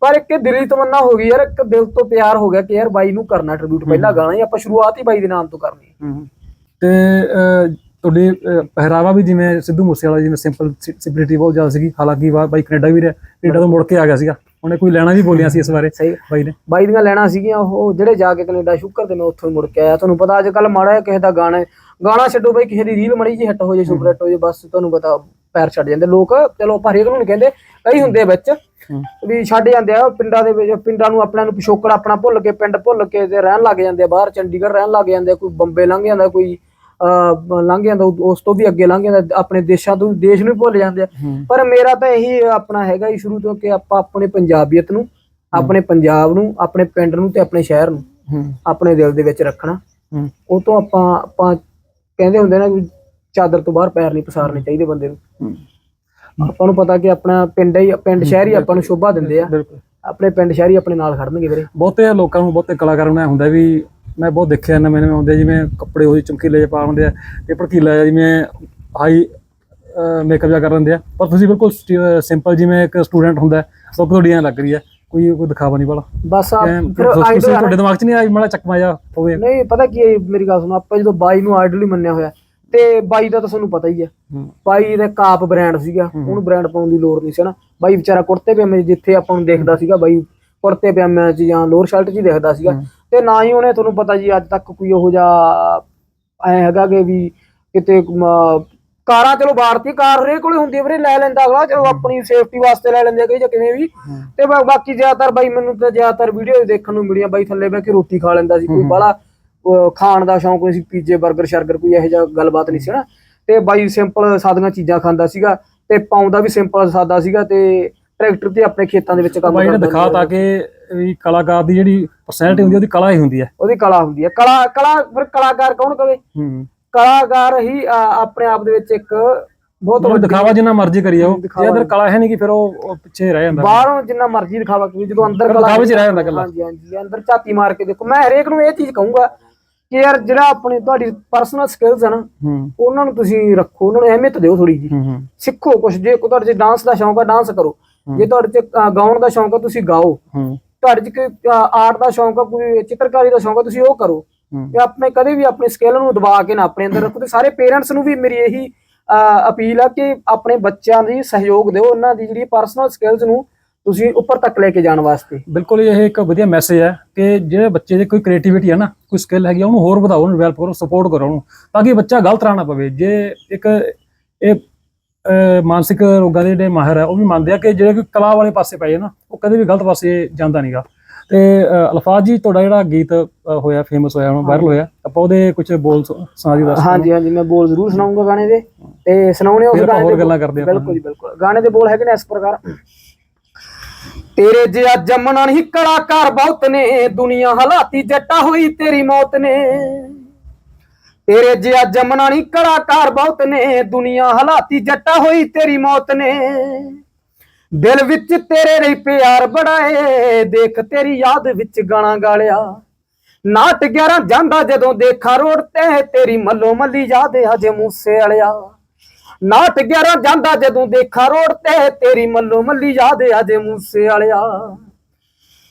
ਪਰ ਇੱਕ ਦਿਲੀ ਤਮੰਨਾ ਹੋ ਗਈ ਯਾਰ ਇੱਕ ਦਿਲ ਤੋਂ ਪਿਆਰ ਹੋ ਗਿਆ ਕਿ ਯਾਰ ਬਾਈ ਨੂੰ ਕਰਨਾ ਟ੍ਰਿਬਿਊਟ ਪਹਿਲਾ ਗਾਣਾ ਹੀ ਆਪਾਂ ਸ਼ੁਰੂਆਤ ਹੀ ਬਾਈ ਦੇ ਨਾਮ ਤੋਂ ਕਰਨੀ। ਤੇ ਤੁਹਾਡੇ ਪਹਿਰਾਵਾ ਵੀ ਜਿਵੇਂ ਸਿੱਧੂ ਮੂਸੇਵਾਲਾ ਜਿਵੇਂ ਸਿੰਪਲ ਸਿੰਪਲਿਟੀ ਬਹੁਤ ਜ਼ਿਆਦਾ ਸੀਗੀ। ਹਾਲਾਂਕਿ ਬਾਈ ਕੈਨੇਡਾ ਵੀ ਰਿਹਾ ਕੈਨੇਡਾ ਤੋਂ ਮੁੜ ਕੇ ਆ ਗਿਆ ਸੀਗਾ। ਉਹਨੇ ਕੋਈ ਲੈਣਾ ਵੀ ਬੋਲੀਆਂ ਸੀ ਇਸ ਬਾਰੇ ਸਹੀ ਬਾਈ ਨੇ ਬਾਈ ਦੀਆਂ ਲੈਣਾ ਸੀਗੀਆਂ ਉਹ ਜਿਹੜੇ ਜਾ ਕੇ ਕੈਨੇਡਾ ਸ਼ੁਕਰ ਤੇ ਮੈਂ ਉੱਥੋਂ ਹੀ ਮੁੜ ਕੇ ਆਇਆ ਤੁਹਾਨੂੰ ਪਤਾ ਅੱਜ ਕੱਲ ਮਾੜਾ ਕਿਸੇ ਦਾ ਗਾਣਾ। ਗਾਣਾ ਛੱਡੋ ਬਾਈ ਕਿਸੇ ਦੀ ਰੀਲ ਮੜੀ ਜੀ ਹਿੱਟ ਹੋ ਜੇ ਸੁਪਰ ਹਿੱਟ ਹੋ ਜੇ ਬਸ ਤੁਹਾਨੂੰ ਪਤਾ ਪੈਰ ਛੱਡ ਜਾਂਦੇ ਲੋਕ ਚਲੋ ਆਪਾਂ ਹਰੇਕ ਨੂੰ ਕਹਿੰਦੇ ਕਈ ਹੁੰਦੇ ਵਿੱਚ। ਵੀ ਛੱਡ ਜਾਂਦੇ ਆ ਪਿੰਡਾਂ ਦੇ ਵਿੱਚ ਪਿੰਡਾਂ ਨੂੰ ਆਪਣਿਆਂ ਨੂੰ ਪਿਛੋਕੜ ਆਪਣਾ ਭੁੱਲ ਕੇ ਪਿੰਡ ਭੁੱਲ ਕੇ ਤੇ ਰਹਿਣ ਲੱਗ ਜਾਂਦੇ ਆ ਬਾਹਰ ਚੰਡੀਗੜ੍ਹ ਰਹਿਣ ਲੱਗ ਜਾਂਦੇ ਆ ਕੋਈ ਬੰਬੇ ਲੰਘ ਜਾਂਦਾ ਕੋਈ ਲੰਘ ਜਾਂਦਾ ਉਸ ਤੋਂ ਵੀ ਅੱਗੇ ਲੰਘ ਜਾਂਦਾ ਆਪਣੇ ਦੇਸ਼ਾਂ ਤੋਂ ਦੇਸ਼ ਨੂੰ ਭੁੱਲ ਜਾਂਦੇ ਆ। ਪਰ ਮੇਰਾ ਤਾਂ ਇਹੀ ਆਪਣਾ ਹੈਗਾ ਹੀ ਸ਼ੁਰੂ ਤੋਂ ਕਿ ਆਪਾਂ ਆਪਣੇ ਪੰਜਾਬੀਅਤ ਨੂੰ ਆਪਣੇ ਪੰਜਾਬ ਨੂੰ ਆਪਣੇ ਪਿੰਡ ਨੂੰ ਤੇ ਆਪਣੇ ਸ਼ਹਿਰ ਨੂੰ ਆਪਣੇ ਦਿਲ ਦੇ ਵਿੱਚ ਰੱਖਣਾ। ਉਹ ਤੋਂ ਆਪਾਂ ਆਪਾਂ ਕਹਿੰਦੇ ਹੁੰਦੇ ਨਾ ਵੀ ਚਾਦਰ ਤੋਂ ਬਾਹਰ ਪੈਰ ਨਹੀਂ ਪਸਾਰਨੇ ਚਾਹੀਦੇ ਬੰਦੇ ਨੂੰ। ਆਪਾਂ ਨੂੰ ਪਤਾ ਕਿ ਆਪਣਾ ਪਿੰਡ ਹੀ ਪਿੰਡ ਸ਼ਹਿਰ ਹੀ ਆਪਾਂ ਨੂੰ ਸ਼ੋਭਾ ਦਿੰਦੇ ਆ। ਆਪਣੇ ਪਿੰਡ ਸ਼ਹਿਰ ਹੀ ਆਪਣੇ ਨਾਲ ਖੜਨਗੇ ਵੀਰੇ। ਬਹੁਤੇ ਲੋਕਾਂ ਨੂੰ ਬਹੁਤੇ ਕਲਾਕਾਰਾਂ ਨੂੰ ਹੁੰਦਾ ਵੀ ਮੈਂ ਬਹੁਤ ਦੇਖਿਆ ਨਵੇਂ ਨਵੇਂ ਆਉਂਦੇ ਜਿਵੇਂ ਕੱਪੜੇ ਉਹੀ ਚਮਕੀਲੇ ਜਿਹੇ ਪਾ ਹੁੰਦੇ ਆ ਤੇ ਭੜਕੀਲਾ ਜਿਹਾ ਜਿਵੇਂ ਹਾਈ ਮੇਕਅਪ ਜਿਹਾ ਕਰ ਲੈਂਦੇ ਆ। ਪਰ ਤੁਸੀਂ ਬਿਲਕੁਲ ਸਿੰਪਲ ਜਿਵੇਂ ਇੱਕ ਸਟੂਡੈਂਟ ਹੁੰਦਾ ਲੋਕ ਤੁਹਾਡੀ ਐਂ ਲੱਗ ਰਹੀ ਹੈ। ਕੋਈ ਕੋਈ ਦਿਖਾਵਾ ਨਹੀਂ ਵਾਲਾ ਬਸ ਆ ਤੁਹਾਡੇ ਦਿਮਾਗ 'ਚ ਨਹੀਂ ਵੀ ਮਾੜਾ ਚੱਕਮਾ ਜਿਹਾ ਹੋਵੇ? ਨਹੀਂ ਪਤਾ ਕੀ ਹੈ ਮੇਰੀ ਗੱਲ ਸੁਣੋ ਆਪਾਂ ਜਦੋਂ ਬਾਈ ਨੂੰ ਆਈਡਲ ਹੀ ਮੰਨਿਆ ਹੋਇਆ ਤੇ ਬਾਈ ਦਾ ਤਾਂ ਤੁਹਾਨੂੰ ਪਤਾ ਹੀ ਆ ਹੂੰ। ਬਾਈ ਦਾ ਕਾਪ ਬ੍ਰਾਂਡ ਸੀਗਾ ਉਹਨੂੰ ਬ੍ਰਾਂਡ ਪਾਉਣ ਦੀ ਲੋੜ ਨਹੀਂ ਸੀ ਨਾ। ਬਾਈ ਵਿਚਾਰਾ ਕੁੜਤੇ ਪਜਾਮੇ ਜਿੱਥੇ ਆਪਾਂ ਨੂੰ ਦੇਖਦਾ ਸੀਗਾ ਬਾਈ ਕੁੜਤੇ ਪਜਾਮਿਆਂ 'ਚ ਜਾਂ ਲੋਅਰ ਸ਼ਰਟ 'ਚ ਹੀ ਦੇਖਦਾ ਸੀਗਾ। ਤੇ ਨਾ ਹੀ ਉਹਨੇ ਤੁਹਾਨੂੰ ਪਤਾ ਜੀ ਅੱਜ ਤੱਕ ਕੋਈ ਉਹੋ ਜਿਹਾ ਐ ਹੈਗਾ ਕਿ ਵੀ ਕਿਤੇ ਕਾਰਾਂ ਚਲੋ ਭਾਰਤੀ ਕਾਰ ਹਰੇਕ ਕੋਲੇ ਹੁੰਦੀ ਹੈ ਵੀਰੇ ਲੈ ਲੈਂਦਾ ਅਗਲਾ ਚਲੋ ਆਪਣੀ ਸੇਫਟੀ ਵਾਸਤੇ ਲੈ ਲੈਂਦੇ ਕਈ ਜਾਂ ਕਿਵੇਂ ਵੀ। ਤੇ ਬਾਕੀ ਜ਼ਿਆਦਾਤਰ ਬਾਈ ਮੈਨੂੰ ਤਾਂ ਜ਼ਿਆਦਾਤਰ ਵੀਡੀਓ ਦੇਖਣ ਨੂੰ ਮਿਲੀਆਂ ਬਾਈ ਥੱਲੇ ਬਹਿ ਕੇ ਰੋਟੀ ਖਾ ਲੈਂਦਾ ਸੀ ਕੋਈ ਬਾਲਾ ਖਾਣ ਦਾ ਸ਼ੌਂਕ ਨਹੀਂ ਸੀ ਪੀਜੇ 버ਗਰ ਸ਼ਰਗਰ ਕੋਈ ਇਹੋ ਜਿਹਾ ਗੱਲਬਾਤ ਨਹੀਂ ਸੀ ਨਾ। ਤੇ ਬਾਈ ਸਿੰਪਲ ਸਾਦੀਆਂ ਚੀਜ਼ਾਂ ਖਾਂਦਾ ਸੀਗਾ ਤੇ ਪਾਉਂਦਾ ਵੀ ਸਿੰਪਲ ਸਾਦਾ ਸੀਗਾ ਤੇ ਟਰੈਕਟਰ ਤੇ ਆਪਣੇ ਖੇਤਾਂ ਦੇ ਵਿੱਚ ਕੰਮ ਬਾਈ ਨੇ ਕਰਦਾ ਦਿਖਾ ਤਾ ਕਿ ਵੀ ਕਲਾਕਾਰ ਦੀ ਜਿਹੜੀ ਪਰਸਨੈਲਿਟੀ ਹੁੰਦੀ ਹੈ ਉਹਦੀ ਕਲਾ ਹੀ ਹੁੰਦੀ ਹੈ ਉਹਦੀ ਕਲਾ ਹੁੰਦੀ ਹੈ ਕਲਾ ਕਲਾ ਫਿਰ ਕਲਾਕਾਰ ਕੌਣ ਕਵੇ? ਹੂੰ। ਕਲਾਕਾਰ ਹੀ ਆਪਣੇ ਆਪ ਦੇ ਵਿੱਚ ਇੱਕ ਬਹੁਤ ਉਹ ਵੱਡੀ ਦਿਖਾਵਾ ਜਿੰਨਾ ਮਰਜ਼ੀ ਕਰੀ ਜਾਓ। ਦਿਖਾਵਾ ਜੇ ਅਦਰ ਕਲਾ ਹੈ ਨਹੀਂ ਕਿ ਫਿਰ ਉਹ ਉਹ ਪਿੱਛੇ ਰਹਿ ਜਾਂਦਾ। ਬਾਹਰੋਂ ਜਿੰਨਾ ਮਰਜ਼ੀ ਦਿਖਾਵਾ ਕਰੀ। ਜਦੋਂ ਅੰਦਰ ਕਲਾ ਦਿਖਾਵੇ 'ਚ ਰਹਿ ਜਾਂਦਾ ਇਕੱਲਾ। ਹਾਂਜੀ ਹਾਂਜੀ ਅੰਦਰ ਝਾਤੀ ਮਾਰ ਕੇ ਦੇਖੋ। ਮੈਂ ਹਰੇਕ ਨੂੰ ਇਹ ਚੀਜ਼ ਕਹੂੰਗਾ ਕਿ ਯਾਰ ਜਿਹੜਾ ਆਪਣੀ ਤੁਹਾਡੀ ਪਰਸਨਲ ਸਕਿੱਲਸ ਹਨ ਉਹਨਾਂ ਨੂੰ ਤੁਸੀਂ ਰੱਖੋ। ਉਹਨਾਂ ਨੂੰ ਅਹਿਮੀਅਤ ਦਿਓ ਥੋੜੀ ਜੀ ਸਿੱਖੋ ਕੁਝ ਜੇ ਕੋਈ ਤੁਹਾਡੇ 'ਚ ਡਾਂਸ ਦਾ ਸ਼ੌਂਕ ਆ ਡਾਂਸ ਕਰੋ। ਜੇ ਤੁਹਾਡੇ 'ਚ ਗਾਉਣ ਦਾ ਸ਼ੌਂਕ ਆ ਤੁਸੀਂ ਗਾਓ। ਤੁਹਾਡੇ 'ਚ ਕੋਈ ਆਰਟ ਦਾ ਸ਼ੌਂਕ ਆ ਕੋਈ ਚਿੱਤਰਕਾਰੀ ਦਾ ਸ਼ੌਂਕ ਆ ਤੁਸੀਂ ਉਹ ਕਰੋ। ਤੇ ਆਪਣੇ ਕਦੇ ਵੀ ਆਪਣੀ ਸਕਿੱਲ ਨੂੰ ਦਬਾ ਕੇ ਨਾ ਆਪਣੇ ਅੰਦਰ ਰੱਖੋ ਤੇ ਸਾਰੇ ਪੇਰੈਂਟਸ ਨੂੰ ਵੀ ਮੇਰੀ ਇਹੀ ਅਪੀਲ ਆ ਕਿ ਆਪਣੇ ਬੱਚਿਆਂ ਦੀ ਸਹਿਯੋਗ ਦਿਓ ਉਹਨਾਂ ਦੀ ਜਿਹੜੀ ਪਰਸਨਲ ਸਕਿੱਲਸ ਨੂੰ ਤੁਸੀਂ ਉੱਪਰ ਤੱਕ ਲੈ ਕੇ ਜਾਣ ਵਾਸਤੇ। ਬਿਲਕੁਲ ਇਹ ਇੱਕ ਵਧੀਆ ਮੈਸੇਜ ਹੈ ਕਿ ਜਿਹੜੇ ਬੱਚੇ ਦੀ ਕੋਈ ਕ੍ਰੀਏਟੀਵਿਟੀ ਹੈ ਨਾ ਕੋਈ ਸਕਿੱਲ ਹੈਗੀ ਉਹਨੂੰ ਹੋਰ ਵਧਾਓ ਉਹਨੂੰ ਡਿਵੈਲਪ ਕਰੋ ਸਪੋਰਟ ਕਰੋ ਉਹਨੂੰ ਤਾਂ ਕਿ ਬੱਚਾ ਗਲਤ ਰਾਹ ਨਾ ਪਵੇ। ਜੇ ਇੱਕ ਇਹ ਮਾਨਸਿਕ ਰੋਗਾਂ ਦੇ ਜਿਹੜੇ ਮਾਹਿਰ ਹੈ ਉਹ ਵੀ ਮੰਨਦੇ ਆ ਕਿ ਜਿਹੜੇ ਕੋਈ ਕਲਾ ਵਾਲੇ ਪਾਸੇ ਪਏ ਨਾ ਉਹ ਕਦੇ ਵੀ ਗਲਤ ਪਾਸੇ ਜਾਂਦਾ ਨਹੀਂਗਾ ਤੇ ਅਲਫਾਜ਼ ਜੀ ਤੁਹਾਡਾ ਜਿਹੜਾ ਗੀਤ ਹੋਇਆ ਫੇਮਸ ਹੋਇਆ ਹੁਣ ਵਾਇਰਲ ਹੋਇਆ ਆਪਾਂ ਉਹਦੇ ਕੁਝ ਬੋਲ ਸੁਣਾ ਜੀ ਦੱਸ ਹਾਂਜੀ ਹਾਂਜੀ ਮੈਂ ਬੋਲ ਜ਼ਰੂਰ ਸੁਣਾਉਂਗਾ ਗਾਣੇ ਦੇ। ਤੇ ਸੁਣਾਉਣੇ ਉਸ ਗਾਣੇ ਹੋਰ ਦੇ ਗੱਲਾਂ ਕਰਦੇ ਆਪਾਂ। ਬਿਲਕੁਲ ਬਿਲਕੁਲ। ਗਾਣੇ ਦੇ ਬੋਲ ਹੈਗੇ ਨੇ ਇਸ ਪ੍ਰਕਾਰ। ਤੇਰੇ ਜਿਹਾ ਜੰਮਣਾ ਨਹੀਂ ਕਲਾਕਾਰ ਬਹੁਤ ਨੇ ਦੁਨੀਆ ਹਲਾਤੀ ਜੱਟਾ ਹੋਈ ਤੇਰੀ ਮੌਤ ਨੇ। ਤੇਰੇ ਜੇ ਜੰਮਣਾ ਨਹੀਂ ਕਲਾਕਾਰ ਬਹੁਤ ਨੇ, ਦੁਨੀਆ ਹਲਾਤੀ ਜੱਟਾ ਹੋਈ ਤੇਰੀ ਮੌਤ ਨੇ। ਦਿਲ ਵਿੱਚ ਤੇਰੇ ਲਈ ਪਿਆਰ ਬੜਾਏ ਦੇਖ ਤੇਰੀ ਯਾਦ ਵਿੱਚ ਗਾਣਾ ਗਾਲਿਆ। ਨਾਟ 11 ਜਾਂਦਾ ਜਦੋਂ ਦੇਖਾ ਰੋਡ ਤੇ, ਤੇਰੀ ਮੱਲੋ ਮੱਲੀ ਯਾਦ ਹਜੇ ਮੂਸੇ ਵਾਲਿਆ। ਨਾਟ 11 ਜਾਂਦਾ ਜਦੋਂ ਦੇਖਾ ਰੋਡ ਤੇ, ਤੇਰੀ ਮੱਲੋ ਮੱਲੀ ਯਾਦ ਹਜੇ ਮੂਸੇ ਵਾਲਿਆ।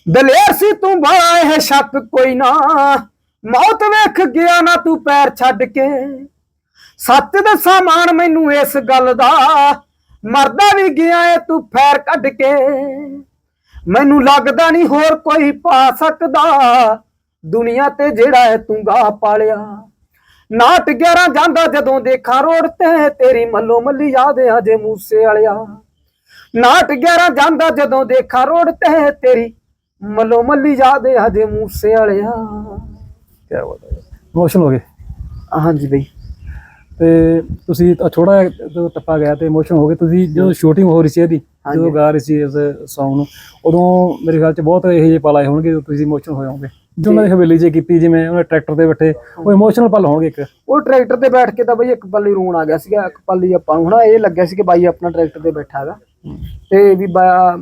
ਦਲੇਰ ਸੀ ਤੂੰ ਬੜਾ ਇਹ ਸ਼ੱਕ ਕੋਈ ਨਾ। ਮੌਤ ਵੇਖ ਗਿਆ ਨਾ ਤੂੰ ਪੈਰ ਛੱਡ ਕੇ। ਸੱਚ ਦੱਸਾਂ ਮਾਣ ਮੈਨੂੰ ਇਸ ਗੱਲ ਦਾ, ਮਰਦਾ ਵੀ ਗਿਆ ਏ ਤੂੰ ਫੈਰ ਕੱਢ ਕੇ। ਮੈਨੂੰ ਲੱਗਦਾ ਨਹੀਂ ਹੋਰ ਕੋਈ ਪਾ ਸਕਦਾ, ਦੁਨੀਆ ਤੇ ਜਿਹੜਾ ਹੈ ਤੂੰ ਗਾ ਪਾਲਿਆ। ਨਾਟ 11 ਜਾਂਦਾ ਜਦੋਂ ਦੇਖਾਂ ਰੋਡ ਤੇ, ਤੇਰੀ ਮੱਲੋ ਮੱਲੀ ਯਾਦ ਹਜੇ ਮੂਸੇ ਵਾਲਿਆ। ਨਾਟ 11 ਜਾਂਦਾ ਜਦੋਂ ਦੇਖਾਂ ਰੋਡ ਤੇ, ਤੇਰੀ ਮੱਲੋ ਮੱਲੀ ਯਾਦ ਹਜੇ ਮੂਸੇ ਵਾਲਿਆ। ਕੀ ਬਾਤ ਹੈ। ਇਮੋਸ਼ਨਲ ਹੋ ਗਏ? ਹਾਂਜੀ ਬਈ। ਤੇ ਤੁਸੀਂ ਥੋੜਾ ਜਦੋਂ ਟੱਪਾ ਗਿਆ ਤੇ ਇਮੋਸ਼ਨ ਹੋ ਗਏ ਤੁਸੀਂ ਜਦੋਂ ਸ਼ੂਟਿੰਗ ਹੋ ਰਹੀ ਸੀ ਇਹਦੀ ਜਦੋਂ ਗਾ ਰਹੀ ਸੀ ਇਸ Song ਨੂੰ ਉਦੋਂ ਮੇਰੇ ਖਿਆਲ ਚ ਬਹੁਤ ਇਹੋ ਜਿਹੇ ਪਲ ਆਏ ਹੋਣਗੇ ਜਦੋਂ ਤੁਸੀਂ ਇਮੋਸ਼ਨ ਹੋਏ ਹੋਵੋਗੇ। ਜੋ ਉਹਨਾਂ ਦੀ ਹਵੇਲੀ 'ਚ ਕੀਤੀ ਜਿਵੇਂ ਉਹਨੇ ਟਰੈਕਟਰ ਤੇ ਬੈਠੇ ਉਹ ਇਮੋਸ਼ਨਲ ਪਲ ਹੋਣਗੇ ਇੱਕ? ਉਹ ਟਰੈਕਟਰ ਤੇ ਬੈਠ ਕੇ ਤਾਂ ਬਈ ਇੱਕ ਪੱਲੀ ਰੋਣ ਆ ਗਿਆ ਸੀਗਾ ਇੱਕ ਪੱਲੀ ਆਪਾਂ ਨੂੰ ਹਨਾ ਇਹ ਲੱਗਿਆ ਸੀ ਕਿ ਬਾਈ ਆਪਣਾ ਟਰੈਕਟਰ ਤੇ ਬੈਠਾ ਹੈਗਾ। ਤੇ ਵੀ ਬਾ-